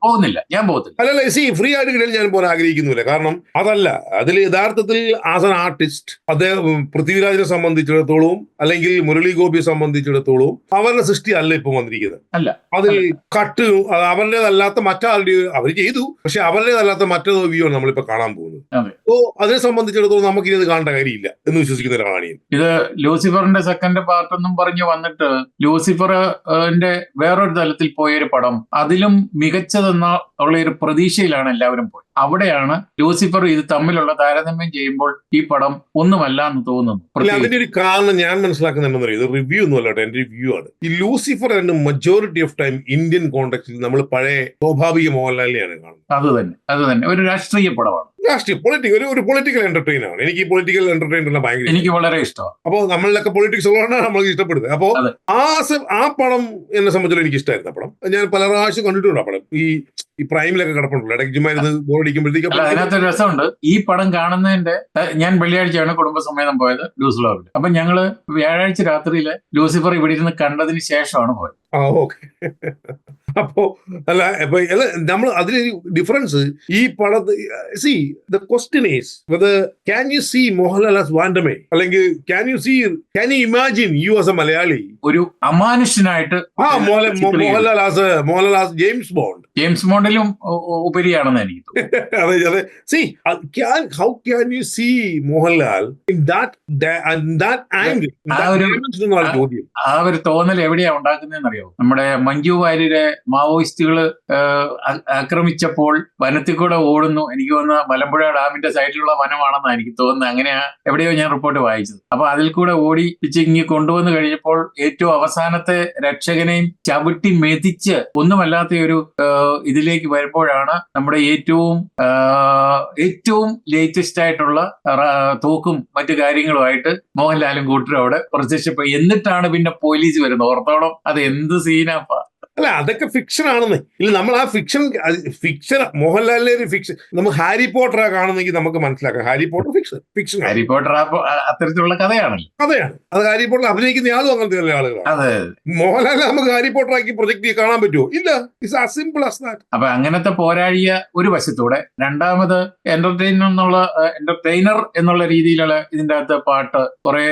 പോകുന്നില്ല. ഞാൻ പോകത്തില്ല. അല്ല സി ഫ്രീ ആയിട്ട് കിട്ടിയാൽ ഞാൻ പോകാൻ ആഗ്രഹിക്കുന്നില്ല. കാരണം അതല്ല അതിൽ യഥാർത്ഥത്തിൽ ആസ് ആൻ ആർട്ടിസ്റ്റ് അദ്ദേഹം പൃഥ്വിരാജിനെ സംബന്ധിച്ചിടത്തോളം അല്ലെങ്കിൽ മുരളി ഗോപിയെ സംബന്ധിച്ചിടത്തോളം അവരുടെ സൃഷ്ടി അല്ല ഇപ്പൊ വന്നിരിക്കുന്നത്. അല്ല. അതിൽ കട്ട് അവരുടേതല്ലാത്ത മറ്റാളുടെ അവർ ചെയ്തു. പക്ഷെ അവരുടേതല്ലാത്ത മറ്റൊരു വ്യൂ ആണ് നമ്മളിപ്പോ കാണാൻ പോകുന്നത്. അപ്പോ അതിനെ സംബന്ധിച്ചിടത്തോളം നമുക്ക് ഇത് കാണേണ്ട കാര്യമില്ല എന്ന് വിശ്വസിക്കുന്ന ഒരാളാണ് ഇത് ലൂസിഫറിന്റെ സെക്കൻഡ് പാർട്ട് എന്നും പറഞ്ഞ് വന്നിട്ട് ലൂസിഫറിന്റെ വേറൊരു തലത്തിൽ പോയൊരു പടം. അതിലും മികച്ചതെന്ന ഉള്ള ഒരു പ്രതീക്ഷയിലാണ് എല്ലാവരും പോയി. അവിടെയാണ് ലൂസിഫർ ഇത് തമ്മിലുള്ള താരതമ്യം ചെയ്യുമ്പോൾ ഈ പടം ഒന്നുമല്ല എന്ന് തോന്നുന്നു. അതിന്റെ ഒരു കാരണം ഞാൻ മനസ്സിലാക്കുന്ന എന്താണെന്ന് ഇത് റിവ്യൂ ഒന്നും അല്ലാട്ടെ എന്റെ റിവ്യൂ ആണ്. ഈ ലൂസിഫർ എന്ന മജോറിറ്റി ഓഫ് ടൈം ഇന്ത്യൻ കോണ്ടെക്സ്റ്റിൽ നമ്മൾ പഴയ സ്വാഭാവിക മോഹൻലാലിനെയാണ് കാണുന്നത്. അത് തന്നെ അത് തന്നെ. ഒരു രാഷ്ട്രീയ പടമാണ്. രാഷ്ട്രീയ പൊളിറ്റിക്കൽ ഒരു ഒരു പൊളിറ്റിക്കൽ എന്റർടൈൻ ആണ്. എനിക്ക് പൊളിറ്റിക്കൽ എന്റർടൈൻ എല്ലാം ഭയങ്കര എനിക്ക് വളരെ ഇഷ്ടമാണ്. അപ്പോൾ നമ്മളിലൊക്കെ പൊളിറ്റിക്സ് ഉള്ളതാണ് നമ്മൾ ഇഷ്ടപ്പെടുന്നത്. അപ്പോൾ ആ ആ പടം എന്നെ സംബന്ധിച്ചിടത്തോളം എനിക്ക് ഇഷ്ടമായിരുന്നു ആ പടം. ഞാൻ പല പ്രാവശ്യം കണ്ടിട്ടുണ്ട് ആ പടം. ഈ പ്രൈമിലൊക്കെ കിടപ്പുണ്ടല്ലോ. ഇടയ്ക്ക് ചുമ്മാ ഇരുന്ന് ബോർഡിക്കുമ്പോഴത്തേക്ക് അതിനകത്ത് ഒരു രസമുണ്ട്. ഈ പടം കാണുന്നതിന്റെ ഞാൻ വെള്ളിയാഴ്ചയാണ് കുടുംബസമേതം പോയത് ലൂസിലോവിൽ അപ്പൊ ഞങ്ങൾ വ്യാഴാഴ്ച രാത്രിയിൽ ലൂസിഫർ ഇവിടെ ഇരുന്ന് കണ്ടതിന് ശേഷമാണ് പോയത്. ആ ഓക്കെ. അപ്പോ അല്ല അപ്പൊ അല്ല നമ്മൾ അതിലൊരു ഡിഫറൻസ് ഈ പടത്ത് see the question is can you see Mohanlal as Van Damme അല്ലെങ്കിൽ can you see can you imagine you as a Malayali ഒരു അമാനുഷ്യനായിട്ട് ആ Mohanlal as Mohanlal as James Bond James ബോണ്ടിലും ഉപരിയാണെന്ന് എനിക്ക് (laughs) അതെ അതെ. See can how can you see Mohanlal in that that angle ആ ഒരു- തോന്നൽ എവിടെയാ ഉണ്ടാക്കുന്നതെന്ന് അറിയാമോ നമ്മുടെ മഞ്ജു വാര്യരെ ആ- ആക്രമിച്ചപ്പോൾ വനത്തിൽ കൂടെ ഓടുന്നു. എനിക്ക് തോന്നുന്ന മലമ്പുഴ ഡാമിന്റെ സൈഡിലുള്ള വനമാണെന്നാണ് എനിക്ക് തോന്നുന്നത്. അങ്ങനെയാണ് എവിടെയോ ഞാൻ റിപ്പോർട്ട് വായിച്ചത്. അപ്പൊ അതിൽ കൂടെ ഓടി ഇങ്ങി കൊണ്ടുവന്നു കഴിഞ്ഞപ്പോൾ ഏറ്റവും അവസാനത്തെ രക്ഷകനെയും ചവിട്ടി മെതിച്ച് ഒന്നുമല്ലാത്ത ഒരു ഇതിലേക്ക് വരുമ്പോഴാണ് നമ്മുടെ ഏറ്റവും ഏറ്റവും ലേറ്റസ്റ്റ് ആയിട്ടുള്ള തോക്കും മറ്റു കാര്യങ്ങളുമായിട്ട് മോഹൻലാലും കൂട്ടരും അവിടെ പ്രത്യക്ഷപ്പെട്ടു. എന്നിട്ടാണ് പിന്നെ പോലീസ് വരുന്നത്. ഓർത്തോളം അത് എന്ത് സീനാ അല്ല അതൊക്കെ ഫിക്ഷൻ ആണെന്ന്. ഇല്ല നമ്മൾ ആ ഫിക്ഷൻ ഫിക്ഷൻ മോഹൻലാലിന്റെ ഒരു ഫിക്ഷൻ നമ്മൾ ഹാരി പോട്ടറാ കാണുന്നെങ്കിൽ നമുക്ക് മനസ്സിലാക്കാം. Harry Potter fiction fiction Harry Potter അത്തരത്തിലുള്ള കഥയാണ് കഥയാണ്. അത് ഹാരി പോട്ടർ അഭിനയിക്കുന്ന ആളും അങ്ങനത്തെ നല്ല ആളുകളാണ് അതെ. മോഹൻലാലിനെ നമുക്ക് ഹാരി പോട്ടർ ആക്കി പ്രൊജക്ട് കാണാൻ പറ്റുമോ ഇല്ല. It's as simple as that അപ്പൊ അങ്ങനത്തെ പോരാഴിയ ഒരു വശത്തൂടെ രണ്ടാമത് എന്റർടൈനർ എന്നുള്ള എന്റർടൈനർ എന്നുള്ള രീതിയിലുള്ള ഇതിന്റെ അകത്ത് പാട്ട് കുറെ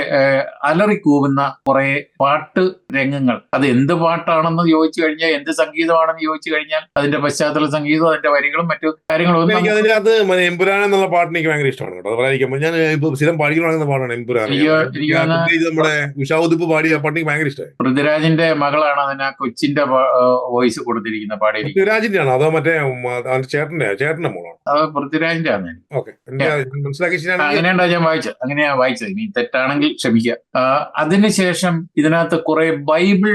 അലറി കൂവുന്ന കുറെ പാട്ട് രംഗങ്ങൾ. അത് എന്ത് പാട്ടാണെന്ന് ചോദിച്ചു കഴിഞ്ഞാൽ എന്ത് സംഗീതമാണെന്ന് ചോദിച്ചു കഴിഞ്ഞാൽ അതിന്റെ പശ്ചാത്തല സംഗീതവും അതിന്റെ വരികളും മറ്റു കാര്യങ്ങളും എനിക്ക് അതിനകത്ത് എമ്പുരാൻ എന്നുള്ള പാട്ട് എനിക്ക് ഭയങ്കര ഇഷ്ടമാണ് കേട്ടോ. ഞാൻ സ്ഥിരം പാടിക്കണമെന്ന പാടാണ് എമ്പുരാൻ നമ്മുടെ ഉഷാവുദിപ്പ് പാടിയ പാട്ട് എനിക്ക് ഭയങ്കര ഇഷ്ടമായി. പൃഥ്വിരാജിന്റെ മകളാണ് അതിന് കൊച്ചിന്റെ വോയിസ് കൊടുത്തിരിക്കുന്ന പാടിയിരിക്കുന്നത് പൃഥ്വിരാജിന്റെ ആണ് അതോ മറ്റേ ചേട്ടന്റെ ചേട്ടന്റെ മോളാണ്? അത് പൃഥ്വിരാജിന്റെ ആണ് മനസ്സിലാക്കി ഞാൻ വായിച്ചത്. അങ്ങനെയാ വായിച്ചത്. ഇനി തെറ്റാണെങ്കിൽ ക്ഷമിക്കുക. അതിനുശേഷം ഇതിനകത്ത് കുറെ ബൈബിൾ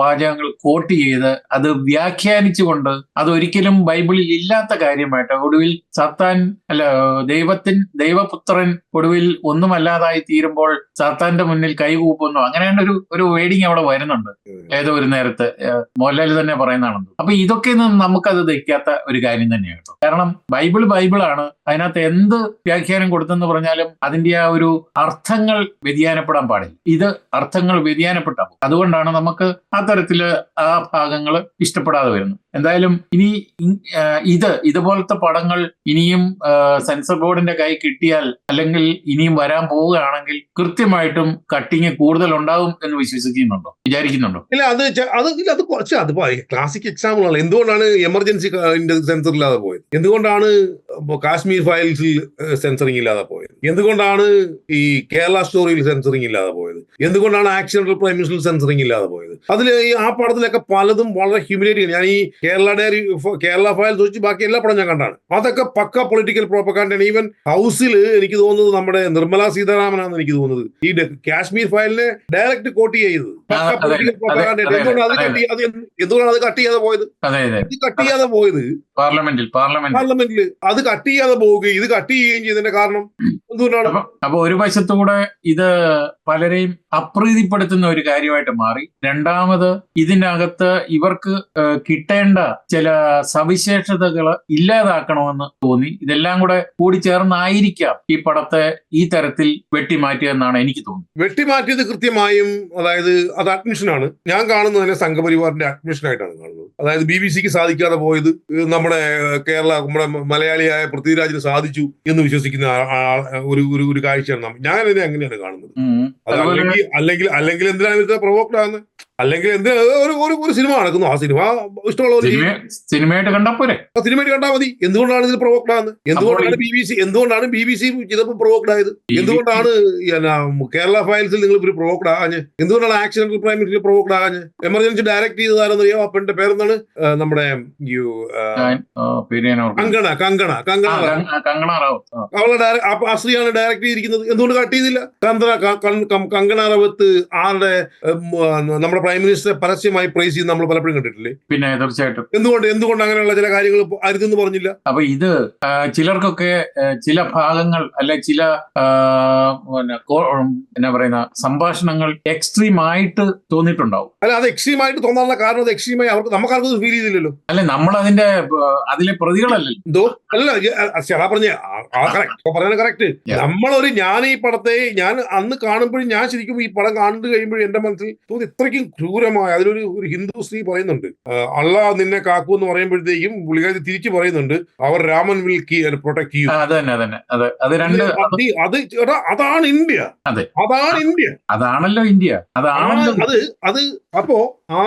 വാചകങ്ങൾ വാചകങ്ങൾ കോട്ട് ചെയ്ത് അത് വ്യാഖ്യാനിച്ചുകൊണ്ട് അത് ഒരിക്കലും ബൈബിളിൽ ഇല്ലാത്ത കാര്യമായിട്ട് ഒടുവിൽ സത്താൻ അല്ല ദൈവത്തിൻ ദൈവപുത്രൻ ഒടുവിൽ ഒന്നുമല്ലാതായി തീരുമ്പോൾ സത്താന്റെ മുന്നിൽ കൈകൂപ്പുന്നു അങ്ങനെയാണ് ഒരു ഒരു വേഡിങ് അവിടെ വരുന്നുണ്ട്. ഏതോ ഒരു നേരത്ത് മോഹൻലാൽ തന്നെ പറയുന്നതാണെന്ന്. അപ്പൊ ഇതൊക്കെ നമുക്കത് ദഹിക്കാത്ത ഒരു കാര്യം തന്നെയാണ് കേട്ടോ. കാരണം ബൈബിൾ ബൈബിളാണ്. അതിനകത്ത് എന്ത് വ്യാഖ്യാനം കൊടുത്തെന്ന് പറഞ്ഞാലും അതിന്റെ ആ ഒരു അർത്ഥങ്ങൾ വ്യതിയാനപ്പെടാൻ പാടില്ല. ഇത് അർത്ഥങ്ങൾ വ്യതിയാനപ്പെട്ടാ അതുകൊണ്ടാണ് നമുക്ക് അത്തരത്തിൽ ആ ഭാഗങ്ങൾ ഇഷ്ടപ്പെടാതെ വരുന്നത് എന്തായാലും ഇനി ഇത് ഇതുപോലത്തെ പടങ്ങൾ ഇനിയും സെൻസർ ബോർഡിന്റെ കൈ കിട്ടിയാൽ അല്ലെങ്കിൽ ഇനിയും വരാൻ പോവുകയാണെങ്കിൽ കൃത്യമായിട്ടും കട്ടിങ് കൂടുതൽ ഉണ്ടാവും എന്ന് വിശ്വസിക്കുന്നുണ്ടോ? വിചാരിക്കുന്നുണ്ടോ? ഇല്ല അത് അത് ഇല്ല അത് കുറച്ച് അത് ക്ലാസിക് എക്സാമ്പിൾ ആണ്. എന്തുകൊണ്ടാണ് എമർജൻസി സെൻസർ ഇല്ലാതെ പോയത്? എന്തുകൊണ്ടാണ് കാശ്മീർ ഫയൽസിൽ സെൻസറിങ് ഇല്ലാതെ പോയത്? എന്തുകൊണ്ടാണ് ഈ കേരള സ്റ്റോറിയിൽ സെൻസറിങ് ഇല്ലാതെ പോയത്? എന്തുകൊണ്ടാണ് ആക്ഷൻ പ്രൈം സെൻസറിങ് ഇല്ലാതെ പോയത്? അതിൽ ആ പടത്തിലൊക്കെ പലതും വളരെ ഹ്യൂമിലേറ്റിംഗ് ഞാൻ ഈ കേരള ഡയറി കേരള ഫയൽ വെച്ച് ബാക്കി എല്ലാ പടം ഞാൻ കണ്ടാണ്. അതൊക്കെ പക്ക പൊളിറ്റിക്കൽ പ്രോപ്പക്കാണ്ടാണ് ഈവൻ ഹൗസിൽ എനിക്ക് തോന്നുന്നത് നമ്മുടെ നിർമ്മല സീതാരാമനാണെന്ന് എനിക്ക് തോന്നുന്നത്. ഈ കാശ്മീർ ഫയലിനെ ഡയറക്റ്റ് കോട്ടി ചെയ്തത് പക്ക പൊളിറ്റിക്കൽ അതെ, എന്തുകൊണ്ടാണ് അത്. കട്ട് ചെയ്യ- എന്തുകൊണ്ടാണ് അത് കട്ട് ചെയ്യാതെ പോയത്? ഇത് കട്ട് ചെയ്യാതെ പോയത് പാർലമെന്റിൽ പാർലമെന്റിൽ. അത് കട്ട് ചെയ്യാതെ പോവുകയും ഇത് കട്ട് ചെയ്യുകയും ചെയ്തതിന്റെ കാരണം? അപ്പൊ ഒരു വശത്തുകൂടെ ഇത് പലരെയും അപ്രീതിപ്പെടുത്തുന്ന ഒരു കാര്യമായിട്ട് മാറി. രണ്ടാമത് ഇതിനകത്ത് ഇവർക്ക് കിട്ടേണ്ട ചില സവിശേഷതകൾ ഇല്ലാതാക്കണമെന്ന് തോന്നി. ഇതെല്ലാം കൂടെ കൂടി ചേർന്നായിരിക്കാം ഈ പടത്തെ ഈ തരത്തിൽ വെട്ടിമാറ്റിയെന്നാണ് എനിക്ക് തോന്നുന്നത്. വെട്ടിമാറ്റിയത് കൃത്യമായും അതായത് അത് അഡ്മിഷനാണ്. ഞാൻ കാണുന്നത് കാണുന്നതിനെ സംഘപരിവാറിന്റെ അഡ്മിഷൻ ആയിട്ടാണ് കാണുന്നത്. അതായത് ബി ബി സിക്ക് സാധിക്കാതെ പോയത് നമ്മുടെ കേരള നമ്മുടെ മലയാളിയായ പൃഥ്വിരാജിന് സാധിച്ചു എന്ന് വിശ്വസിക്കുന്ന ഒരു ഒരു ഒരു കാഴ്ചയാണ് ഞാൻ അതിനെ അങ്ങനെയാണ് കാണുന്നത്. അത് അല്ലെങ്കിൽ അല്ലെങ്കിൽ അല്ലെങ്കിൽ എന്തിനാണ് പ്രൊവോക്ഡ് ആകുന്നത്? അല്ലെങ്കിൽ എന്ത് ഒരു ഒരു ഒരു സിനിമ നടക്കുന്നു. ആ സിനിമ ഇഷ്ടമുള്ള സിനിമ സിനിമയായിട്ട് കണ്ടാ പോരെ? സിനിമയായിട്ട് കണ്ടാൽ മതി. എന്തുകൊണ്ടാണ് ഇതിൽ പ്രൊവോക്ഡ് ആകുന്നത്? എന്തുകൊണ്ടാണ് ബി ബി സി എന്തുകൊണ്ടാണ് ബി ബി സി ഇതിപ്പോ പ്രൊവോക്ഡ് ആയത്? എന്തുകൊണ്ടാണ് കേരള ഫയൽസിൽ നിങ്ങൾ ഇവർ പ്രൊവോക്ഡ് ആകാഞ്ഞ്? എന്തുകൊണ്ടാണ് ആക്ഷൻ പ്രൈം മിനിസ്റ്റർ പ്രൊവോക്ഡ് ആകാഞ്ഞ്? എമർജൻസി ഡയറക്ട് ചെയ്തതാരെന്നറിയോ അപ്പന്റെ പേരെന്താണ്? നമ്മുടെ. കങ്കണ കങ്കണ കങ്കണ കങ്- കങ്കണ അവളെ ആ സ്ത്രീയാണ് ഡയറക്ട് ചെയ്തിരിക്കുന്നത്. എന്തുകൊണ്ട് കട്ട് ചെയ്തില്ല കങ്കണ റവത്ത് ആരുടെ നമ്മുടെ പ്രൈം മിനിസ്റ്ററെ പരസ്യമായി പ്രൈസ് ചെയ്യുന്ന നമ്മൾ പലപ്പോഴും കണ്ടിട്ടില്ലേ? പിന്നെ തീർച്ചയായിട്ടും. എന്തുകൊണ്ട് എന്തുകൊണ്ട് അങ്ങനെയുള്ള ചില കാര്യങ്ങൾ അരുതെന്ന് പറഞ്ഞില്ല? അപ്പൊ ഇത് ചിലർക്കൊക്കെ ചില ഭാഗങ്ങൾ അല്ലെ ചില എന്നാ പറയുന്ന സംഭാഷണങ്ങൾ എക്സ്ട്രീം ആയിട്ട് തോന്നിയിട്ടുണ്ടാവും. അല്ല അത് എക്സ്ട്രീം ആയിട്ട് തോന്നാനുള്ള കാരണം അത് എക്സ്ട്രീമായി അവർക്ക് നമുക്കാർക്കും ഫീൽ ചെയ്തില്ലല്ലോ. അല്ലെ നമ്മൾ അതിന്റെ അതിലെ പ്രതികളല്ലല്ലോ. എന്തോ? അല്ല പറഞ്ഞു പറഞ്ഞ കറക്റ്റ് പറഞ്ഞ കറക്റ്റ് Yeah. നമ്മളൊരു ഞാൻ ഈ പടത്തെ ഞാൻ അന്ന് കാണുമ്പോഴും ഞാൻ ശരിക്കും ഈ പടം കണ്ടു കഴിയുമ്പോഴും എന്റെ മനസ്സിൽ തോന്നി ഇത്രയ്ക്കും ക്രൂരമായ അതിലൊരു ഒരു ഹിന്ദു സ്ത്രീ പറയുന്നുണ്ട് അള്ളാഹ് നിന്നെ കാക്കൂ എന്ന് പറയുമ്പോഴത്തേക്കും പുള്ളിക്കാരി തിരിച്ചു പറയുന്നുണ്ട് അവർ രാമൻ വിൽ പ്രൊട്ടക്ട് ചെയ്യും അത് ചേട്ടാ അതാണ് ഇന്ത്യ. അതെ. അതാണ് ഇന്ത്യ. അതാണല്ലോ ഇന്ത്യ. ആ, അത് അത് അപ്പോ ആ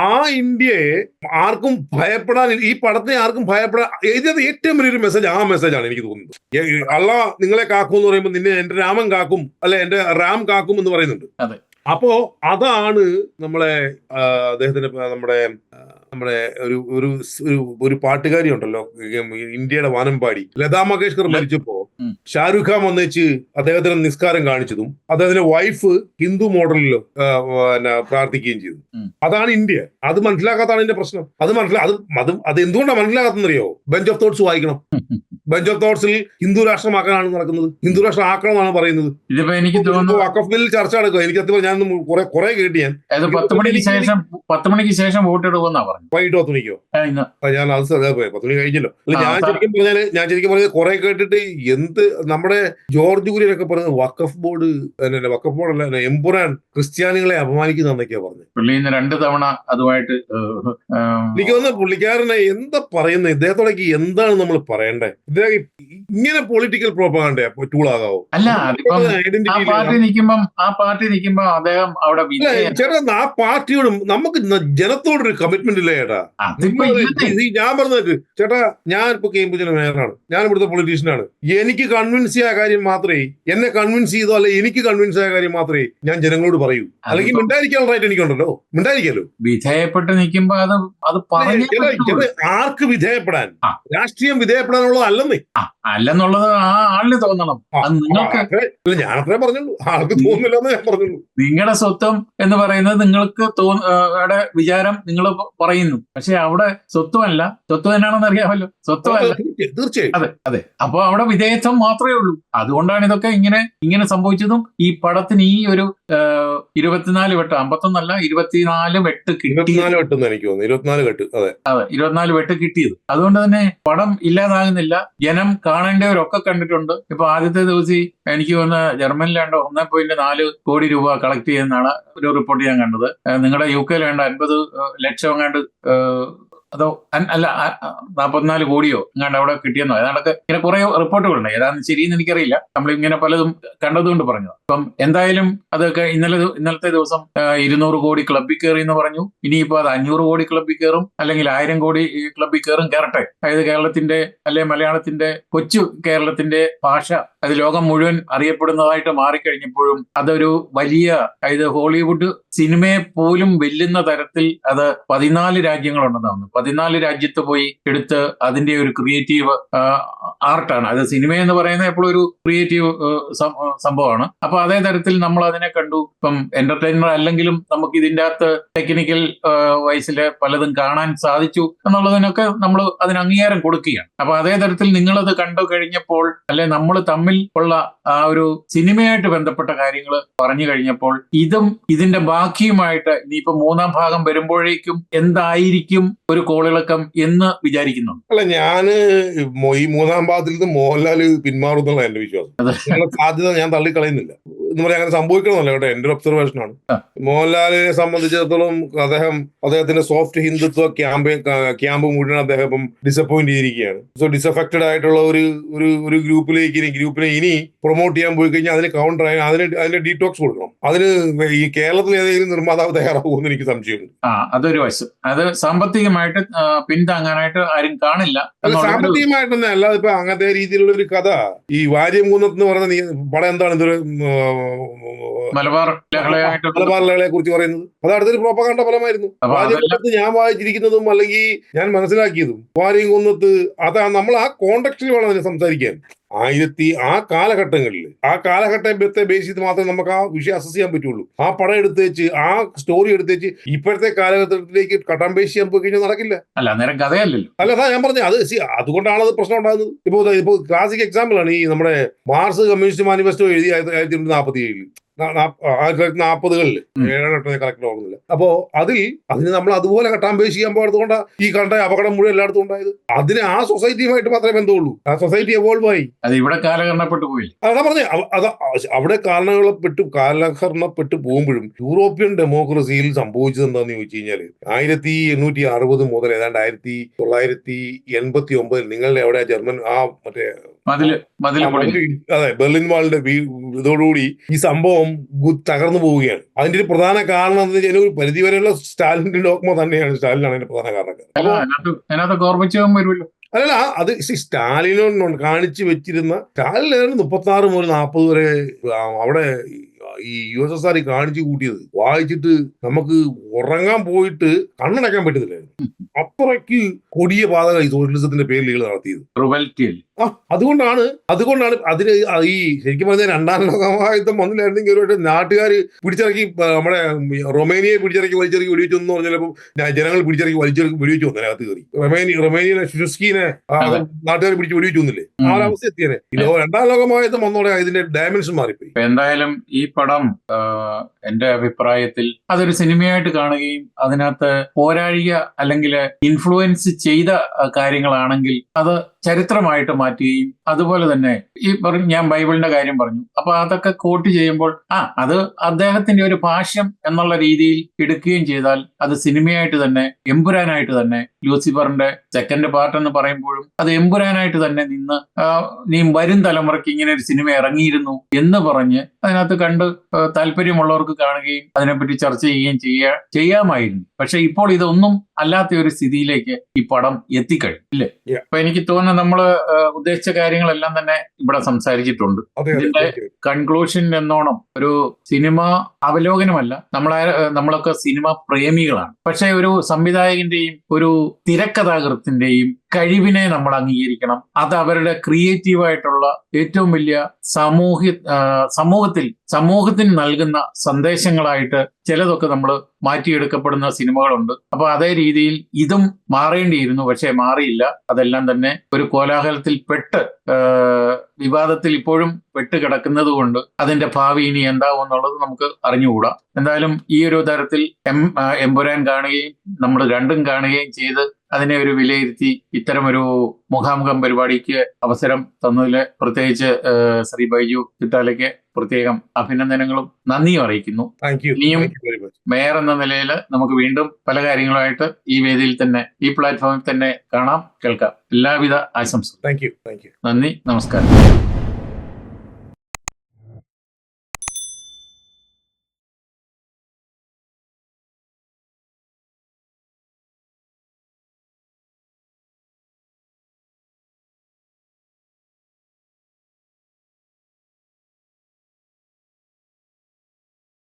ആ ഇന്ത്യയെ ആർക്കും ഭയപ്പെടാൻ ഈ പടത്തെ ആർക്കും ഭയപ്പെടാൻ ഇതിനകത്ത് ഏറ്റവും വലിയൊരു മെസ്സേജ് ആ മെസ്സേജാണ് എനിക്ക് തോന്നുന്നത്. അള്ള നിങ്ങളെ കാക്കും എന്ന് പറയുമ്പോൾ നിന്നെ എന്റെ രാമൻ കാക്കും അല്ലെ എന്റെ റാം കാക്കും എന്ന് പറയുന്നുണ്ട്. അതെ. അപ്പോ അതാണ് നമ്മളെ അദ്ദേഹത്തിന്റെ നമ്മുടെ നമ്മുടെ ഒരു ഒരു ഒരു പാട്ടുകാരി ഉണ്ടല്ലോ ഇന്ത്യയുടെ വാനമ്പാടി. ലതാ മങ്കേഷ്കർ മരിച്ചപ്പോ. ഷാരൂഖ് ഖാൻ വന്നേച്ച് അദ്ദേഹത്തിന് നിസ്കാരം കാണിച്ചതും അദ്ദേഹത്തിന്റെ വൈഫ് ഹിന്ദു മോഡലിൽ പിന്നെ പ്രാർത്ഥിക്കുകയും ചെയ്തു. അതാണ് ഇന്ത്യ. അത് മനസ്സിലാക്കാത്താണ് എന്റെ പ്രശ്നം. അത് മനസ്സിലാ അത് അത് അത് എന്തുകൊണ്ടാണ് മനസ്സിലാകാത്തെന്നറിയോ ബെഞ്ച് ഓഫ് തോട്ട്സ് വായിക്കണം. ബെഞ്ച് ഓഫ് തോട്ട്സിൽ ഹിന്ദു രാഷ്ട്രമാക്കാനാണ് നടക്കുന്നത്. ഹിന്ദു രാഷ്ട്രം ആക്കണമെന്നാണ് പറയുന്നത്. ഇതിപ്പോ എനിക്ക് തോന്നുന്നു വക്കഫ് ബില്ലിൽ ചർച്ച നടക്കുക. എനിക്ക് അത്യാവശ്യം ഞാൻ കുറെ കുറെ കേട്ടി ഞാൻ. പത്ത് മണിക്ക് ശേഷം പത്ത് മണിക്ക് ശേഷം പറഞ്ഞു വൈകിട്ട് പത്ത് മണിക്കോ? ഞാൻ അത് ശ്രദ്ധ പോയി പത്ത് മണി കഴിഞ്ഞല്ലോ. അല്ല ഞാൻ. ശരിക്കും പറഞ്ഞാൽ ഞാൻ ശരിക്കും പറഞ്ഞത് കുറെ കേട്ടിട്ട് എന്ത് നമ്മുടെ ജോർജ് കുര്യനൊക്കെ പറഞ്ഞത് വക്കഫ് ബോർഡ് വക്കഫ് ബോർഡ് അല്ല എംപുരാൻ ക്രിസ്ത്യാനികളെ അപമാനിക്കുന്നതെന്നൊക്കെയാ പറഞ്ഞത്. രണ്ട് തവണ അതുമായിട്ട് എനിക്ക് തോന്നുന്നു പുള്ളിക്കാരനെ എന്താ പറയുന്നത്? ഇദ്ദേഹത്തോടേക്ക് എന്താണ് നമ്മൾ പറയണ്ടേ ഇദ്ദേഹം ഇങ്ങനെ പൊളിറ്റിക്കൽ പ്രോപ്പകാണ്ട ടൂൾ ആകാവോ അല്ല ആ പാർട്ടി നിൽക്കുമ്പം ആ പാർട്ടി നിൽക്കുമ്പോ അദ്ദേഹം അവിടെ ചേട്ടാ ആ പാർട്ടിയോടും നമുക്ക് ജനത്തോട് ജനത്തോടൊരു കമ്മിറ്റ്മെന്റ് ഇല്ല ചേട്ടാ? ഞാൻ പറഞ്ഞത് ചേട്ടാ ഞാൻ ഇപ്പൊ കേംബ്രിഡ്ജിലെ മേയറാണ്. ഞാൻ ഇവിടുത്തെ പൊളിറ്റീഷ്യനാണ് എനിക്ക് കൺവിൻസ് ചെയ്യാ കാര്യം മാത്രമേ എന്നെ കൺവിൻസ് ചെയ്തോ അല്ലെ എനിക്ക് കൺവിൻസ് ആയ കാര്യം മാത്രമേ ഞാൻ ജനങ്ങളോട് പറയൂ. അല്ലെങ്കിൽ മിണ്ടായിരിക്കാൻ മിണ്ടായിരിക്കാനുള്ള റൈറ്റ് എനിക്കുണ്ടല്ലോ. മിണ്ടായിരിക്കാലോ? വിധേയപ്പെട്ട് നിൽക്കുമ്പോ അത് അത് പറഞ്ഞു ആർക്ക് വിധേയപ്പെടാൻ? രാഷ്ട്രീയം വിധേയപ്പെടാനുള്ളത് അല്ലെന്നേ 对啊 അല്ലെന്നുള്ളത് ആ ആളിന് തോന്നണം. അത് നിങ്ങൾക്ക് അത്രേ പറഞ്ഞുള്ളൂ. ആൾക്ക് ഞാൻ പറഞ്ഞുള്ളൂ. നിങ്ങളുടെ സ്വത്വം എന്ന് പറയുന്നത് നിങ്ങൾക്ക് തോന്നുടെ വിചാരം നിങ്ങൾ പറയുന്നു. പക്ഷെ അവിടെ സ്വത്വമല്ല. സ്വത്വം എന്നാണെന്ന് അറിയാമല്ലോ. സ്വത്വമല്ല. തീർച്ചയായും, തീർച്ചയായും. അതെ അതെ. അപ്പൊ അവിടെ വിധേയത്വം മാത്രമേ ഉള്ളൂ. അതുകൊണ്ടാണ് ഇതൊക്കെ ഇങ്ങനെ ഇങ്ങനെ സംഭവിച്ചതും ഈ പടത്തിന് ഈ ഒരു ഇരുപത്തിനാല് വെട്ട് അമ്പത്തൊന്നല്ല ഇരുപത്തിനാല് വെട്ട് കിട്ടി ഇരുപത്തിനാല് എനിക്ക് തോന്നുന്നു. ഇരുപത്തിനാല് വെട്ട് അതെ. അതെ ഇരുപത്തിനാല് വെട്ട് കിട്ടിയത്. അതുകൊണ്ട് തന്നെ പടം ഇല്ലാതാകുന്നില്ല. ജനം കാണേണ്ടവരൊക്കെ കണ്ടിട്ടുണ്ട്. ഇപ്പൊ ആദ്യത്തെ ദിവസം എനിക്ക് തോന്നുന്ന ജർമ്മനിലാണ്ട് ഒന്നേ പോയിന്റ് നാല് കോടി രൂപ കളക്ട് ചെയ്യുന്നതാണ് ഒരു റിപ്പോർട്ട് ഞാൻ കണ്ടത്. നിങ്ങളുടെ യു കെയിലാണ്ട് അൻപത് ലക്ഷം ഏഹ് അതോ അല്ല ആ, കോടിയോ എങ്ങാണ്ട് അവിടെ കിട്ടിയെന്നോ? ഏതാണ്ടൊക്കെ ഇങ്ങനെ കുറെ റിപ്പോർട്ടുകളുണ്ട്. ഏതാണെന്ന് ശരിയെന്ന് എനിക്കറിയില്ല. നമ്മൾ ഇങ്ങനെ പലതും കണ്ടതുകൊണ്ട് പറഞ്ഞു അപ്പം എന്തായാലും അതൊക്കെ ഇന്നലെ ഇന്നലത്തെ ദിവസം ഇരുന്നൂറ് കോടി ക്ലബിൽ കയറി എന്ന് പറഞ്ഞു. ഇനിയിപ്പോ അത് അഞ്ഞൂറ് കോടി ക്ലബിൽ കയറും അല്ലെങ്കിൽ ആയിരം കോടി ക്ലബിൽ കയറും കയറട്ടെ അതായത് കേരളത്തിന്റെ അല്ലെ മലയാളത്തിന്റെ കൊച്ചു കേരളത്തിന്റെ ഭാഷ അത് ലോകം മുഴുവൻ അറിയപ്പെടുന്നതായിട്ട് മാറിക്കഴിഞ്ഞപ്പോഴും അതൊരു വലിയ അതായത് ഹോളിവുഡ് സിനിമയെ പോലും വെല്ലുന്ന തരത്തിൽ അത് പതിനാല് രാജ്യങ്ങളുണ്ടെന്നാണ് പതിനാല് രാജ്യത്ത് പോയി എടുത്ത് അതിന്റെ ഒരു ക്രിയേറ്റീവ് ആർട്ടാണ് അത് സിനിമ എന്ന് പറയുന്നത് എപ്പോഴും ഒരു ക്രിയേറ്റീവ് സംഭവമാണ്. അപ്പൊ അതേ തരത്തിൽ നമ്മൾ അതിനെ കണ്ടു. ഇപ്പം എന്റർടൈനർ അല്ലെങ്കിലും നമുക്ക് ഇതിന്റെ അകത്ത് ടെക്നിക്കൽ വയസ്സിൽ പലതും കാണാൻ സാധിച്ചു എന്നുള്ളതിനൊക്കെ നമ്മൾ അതിന് അംഗീകാരം കൊടുക്കുകയാണ്. അപ്പൊ അതേ തരത്തിൽ നിങ്ങളത് കണ്ടു കഴിഞ്ഞപ്പോൾ അല്ലെ നമ്മൾ തമ്മിൽ ഉള്ള ആ ഒരു സിനിമയായിട്ട് ബന്ധപ്പെട്ട കാര്യങ്ങൾ പറഞ്ഞു കഴിഞ്ഞപ്പോൾ ഇതും ഇതിന്റെ ബാക്കിയുമായിട്ട് ഇനിയിപ്പോ മൂന്നാം ഭാഗം വരുമ്പോഴേക്കും എന്തായിരിക്കും ഒരു കോളിളക്കം എന്ന് വിചാരിക്കുന്നു അല്ല ഞാൻ ഈ മൂന്നാം ഭാഗത്തിൽ നിന്ന് മോഹൻലാൽ പിന്മാറുന്നുള്ള എന്റെ വിശ്വാസം. സാധ്യത ഞാൻ തള്ളിക്കളയുന്നില്ല. എന്ന് പറയാൻ അങ്ങനെ സംഭവിക്കണമെന്നല്ല കേട്ടോ എന്റെ ഒരു ഒബ്സർവേഷൻ ആണ്. മോഹൻലാലിനെ സംബന്ധിച്ചിടത്തോളം അദ്ദേഹം അദ്ദേഹത്തിന്റെ സോഫ്റ്റ് ഹിന്ദുത്വ ക്യാമ്പ് ക്യാമ്പ് മുഴുവൻ അദ്ദേഹം ഇപ്പം ഡിസപ്പോയിന്റ് ചെയ്തിരിക്കുകയാണ്. സോ ഡിസഫക്റ്റഡ് ആയിട്ടുള്ള ഒരു ഒരു ഒരു ഗ്രൂപ്പിലേക്ക് ഇനി ഗ്രൂപ്പിനെ ഇനി പ്രൊമോട്ട് ചെയ്യാൻ പോയി കഴിഞ്ഞാൽ അതിന് കൗണ്ടർ ആയി അതിന് അതിന് ഡീറ്റോക്സ് കൊടുക്കണം. അതിന് ഈ കേരളത്തിൽ ഏതെങ്കിലും നിർമ്മാതാവ് തയ്യാറാകുമെന്ന് എനിക്ക് സംശയമുണ്ട്. അതൊരു വശം അത് സാമ്പത്തികമായിട്ട് പിന്താങ്ങാനായിട്ട് ആരും കാണില്ല. സാമ്പത്തികമായിട്ടൊന്നും അല്ലാതെ ഇപ്പൊ അങ്ങനത്തെ രീതിയിലുള്ള ഒരു കഥ ഈ വാര്യം കുന്നത്ത് എന്ന് പറയുന്ന നീ പടം എന്താണ് ഇതൊരു മലബാർ മലബാറിലെ കുറിച്ച് പറയുന്നത്. അത് അടുത്തൊരു പ്രോപ്പകാണ്ട ഫലമായിരുന്നു. കുന്നത്ത് ഞാൻ വായിച്ചിരിക്കുന്നതും അല്ലെങ്കിൽ ഞാൻ മനസ്സിലാക്കിയതും വാര്യം കൊന്നത്ത് അതാ നമ്മൾ ആ കോണ്ടക്സ്റ്റിൽ വേണം അതിനെ സംസാരിക്കാൻ. ആയിരത്തി ആ കാലഘട്ടങ്ങളിൽ ആ കാലഘട്ടത്തെ ബേസ് ചെയ്ത് മാത്രമേ നമുക്ക് ആ വിഷയം അസസ് ചെയ്യാൻ പറ്റുള്ളൂ. ആ പടം എടുത്ത് വെച്ച് ആ സ്റ്റോറി എടുത്ത് വെച്ച് ഇപ്പോഴത്തെ കാലഘട്ടത്തിലേക്ക് കട്ടം ബേസ് ചെയ്യാൻ പോയി കഴിഞ്ഞാൽ നടക്കില്ല. അല്ല നേരം കഥയല്ലല്ലോ. അല്ല അതാ ഞാൻ പറഞ്ഞത്. അത് അതുകൊണ്ടാണ് അത് പ്രശ്നം ഉണ്ടാകുന്നത്. ഇപ്പോ ഇപ്പോൾ ക്ലാസിക് എക്സാമ്പിൾ ആണ് ഈ നമ്മുടെ മാർസ് കമ്മ്യൂണിസ്റ്റ് മാനിഫെസ്റ്റോ എഴുതി ആയിരത്തി ആയിരത്തി തൊള്ളായിരത്തി നാൽപ്പത്തി ഏഴിൽ ആയിരത്തി തൊള്ളായിരത്തി നാൽപ്പതുകളിൽ ഉം. ഏഴാം എട്ടോ കറക്റ്റ് ആവുന്നില്ല അപ്പോ അതിൽ അതിന് നമ്മൾ അതുപോലെ കട്ടാൻ ബേസ് ചെയ്യാൻ പാടത്തുകൊണ്ടാ ഈ കണ്ട അപകടം മുഴുവൻ എല്ലായിടത്തും ഉണ്ടായത്. അതിന് ആ സൊസൈറ്റിയുമായിട്ട് മാത്രമേ ബന്ധമുള്ളൂ. ആ സൊസൈറ്റി എവോൾവ് ആയി. അത് ഇവിടെ കാലഘട്ടപ്പെട്ടു പോയി അതാ പറഞ്ഞു അത് അവിടെ കാലഘട്ടപ്പെട്ടു കാലഹരണപ്പെട്ട് പോകുമ്പോഴും യൂറോപ്യൻ ഡെമോക്രസിയിൽ സംഭവിച്ചത് എന്താന്ന് ചോദിച്ചു കഴിഞ്ഞാൽ ആയിരത്തി എണ്ണൂറ്റി അറുപത് മുതൽ ഏതാണ്ട് ആയിരത്തി തൊള്ളായിരത്തി എൺപത്തി ഒമ്പതിൽ നിങ്ങളുടെ അവിടെ ജർമ്മൻ ആ മറ്റേ അതെ ബെർലിൻ വാളിന്റെ ഇതോടുകൂടി ഈ സംഭവം തകർന്നു പോവുകയാണ്. അതിന്റെ ഒരു പ്രധാന കാരണം എന്ന് വെച്ചാൽ ഒരു പരിധിവരെയുള്ള സ്റ്റാലിന്റെ ഡോക്മ തന്നെയാണ് സ്റ്റാലിനാണ് അതിന്റെ പ്രധാന കാരണം അല്ല അത് സ്റ്റാലിനോട് കാണിച്ചു വെച്ചിരുന്ന സ്റ്റാലിൻ മുപ്പത്തി ആറ് മുതൽ നാൽപ്പത് വരെ അവിടെ ഈ യു എസ് എസ് ആർ കാണിച്ചു കൂട്ടിയത്. വായിച്ചിട്ട് നമുക്ക് ഉറങ്ങാൻ പോയിട്ട് കണ്ണടക്കാൻ പറ്റത്തില്ലായിരുന്നു. അത്രയ്ക്ക് കൊടിയ പാതക ഈ സോഷ്യലിസത്തിന്റെ പേരിൽ നടത്തിയത്. ആ അതുകൊണ്ടാണ് അതുകൊണ്ടാണ് അതിന് ഈ ശരിക്കും പറഞ്ഞാൽ രണ്ടാം ലോകമഹായുദ്ധം വന്നില്ലായിരുന്നെങ്കിൽ ഒരു നാട്ടുകാർ പിടിച്ചിറക്കി നമ്മുടെ റൊമേനിയയെ പിടിച്ചിറക്കി വലിച്ചിറക്കി വെടിവെച്ചു എന്ന് പറഞ്ഞാൽ ചിലപ്പോൾ ജനങ്ങൾ പിടിച്ചിറക്കി വലിച്ചിറക്കി വെടിവെച്ചു വന്നേ അകത്ത് കയറി. റൊമേനിയ റൊമേനിയെ ഷുസ്കീനെ. നാട്ടുകാർ പിടിച്ച് വെടിവെച്ചു വന്നില്ലേ? ആ ഒരു അവസ്ഥ എത്തിയനെ. രണ്ടാം ലോകമഹായുദ്ധം വന്നോടെ ഇതിന്റെ ഡയമെൻഷൻ മാറിപ്പോയി. എന്തായാലും ഈ പടം എന്റെ അഭിപ്രായത്തിൽ അതൊരു സിനിമയായിട്ട് കാണുകയും അതിനകത്ത് പോരാഴിക അല്ലെങ്കിൽ ഇൻഫ്ലുവൻസ് ചെയ്ത കാര്യങ്ങളാണെങ്കിൽ അത് ചരിത്രമായിട്ട് മാറ്റുകയും അതുപോലെ തന്നെ ഈ പറഞ്ഞു ഞാൻ ബൈബിളിന്റെ കാര്യം പറഞ്ഞു. അപ്പൊ അതൊക്കെ കോട്ട് ചെയ്യുമ്പോൾ ആ അത് അദ്ദേഹത്തിന്റെ ഒരു ഭാഷ്യം എന്നുള്ള രീതിയിൽ എടുക്കുകയും ചെയ്താൽ അത് സിനിമയായിട്ട് തന്നെ എമ്പുരാനായിട്ട് തന്നെ ലൂസിഫറിന്റെ സെക്കൻഡ് പാർട്ട് എന്ന് പറയുമ്പോഴും അത് എമ്പുരാനായിട്ട് തന്നെ നിന്ന് നീ വരും തലമുറയ്ക്ക് ഇങ്ങനെ ഒരു സിനിമ ഇറങ്ങിയിരുന്നു എന്ന് പറഞ്ഞ് അതിനകത്ത് കണ്ട് താല്പര്യമുള്ളവർക്ക് കാണുകയും അതിനെപ്പറ്റി ചർച്ച ചെയ്യുകയും ചെയ്യാ ചെയ്യാമായിരുന്നു. പക്ഷെ ഇപ്പോൾ ഇതൊന്നും അല്ലാത്ത ഒരു സ്ഥിതിയിലേക്ക് ഈ പടം എത്തിക്കഴിഞ്ഞു. ഇല്ലേ. അപ്പൊ എനിക്ക് തോന്നുന്നു നമ്മൾ ഉദ്ദേശിച്ച കാര്യങ്ങളെല്ലാം തന്നെ ഇവിടെ സംസാരിച്ചിട്ടുണ്ട്. ഇതിന്റെ കൺക്ലൂഷൻ എന്നോണം ഒരു സിനിമ അവലോകനമല്ല. നമ്മളെ നമ്മളൊക്കെ സിനിമ പ്രേമികളാണ്. പക്ഷെ ഒരു സംവിധായകന്റെയും ഒരു തിരക്കഥാകൃത്തിന്റെയും കഴിവിനെ നമ്മൾ അംഗീകരിക്കണം. അത് അവരുടെ ക്രിയേറ്റീവായിട്ടുള്ള ഏറ്റവും വലിയ സാമൂഹ്യ സമൂഹത്തിൽ സമൂഹത്തിന് നൽകുന്ന സന്ദേശങ്ങളായിട്ട് ചിലതൊക്കെ നമ്മൾ മാറ്റിയെടുക്കപ്പെടുന്ന സിനിമകളുണ്ട്. അപ്പൊ അതേ രീതിയിൽ ഇതും മാറേണ്ടിയിരുന്നു. പക്ഷേ മാറിയില്ല. അതെല്ലാം തന്നെ ഒരു കോലാഹലത്തിൽ പെട്ട് വിവാദത്തിൽ ഇപ്പോഴും പെട്ട് കിടക്കുന്നത് കൊണ്ട് അതിന്റെ ഭാവി ഇനി എന്താവും എന്നുള്ളത് നമുക്ക് അറിഞ്ഞുകൂടാ. എന്തായാലും ഈ ഒരു തരത്തിൽ എം എമ്പുരാൻ കാണുകയും നമ്മൾ രണ്ടും കാണുകയും ചെയ്ത് അതിനെ ഒരു വിലയിരുത്തി ഇത്തരം ഒരു മുഖാമുഖം പരിപാടിക്ക് അവസരം തന്നതിൽ പ്രത്യേകിച്ച് ശ്രീ ബൈജു ചിട്ടാലയ്ക്ക് പ്രത്യേകം അഭിനന്ദനങ്ങളും നന്ദിയും അറിയിക്കുന്നു. ഇനിയും-. മേയർ എന്ന നിലയിൽ നമുക്ക് വീണ്ടും പല കാര്യങ്ങളുമായിട്ട് ഈ വേദിയിൽ തന്നെ ഈ പ്ലാറ്റ്ഫോമിൽ തന്നെ കാണാം. കേൾക്കാം. എല്ലാവിധ ആശംസകളും. താങ്ക് യു താങ്ക് യു നന്ദി. നമസ്കാരം.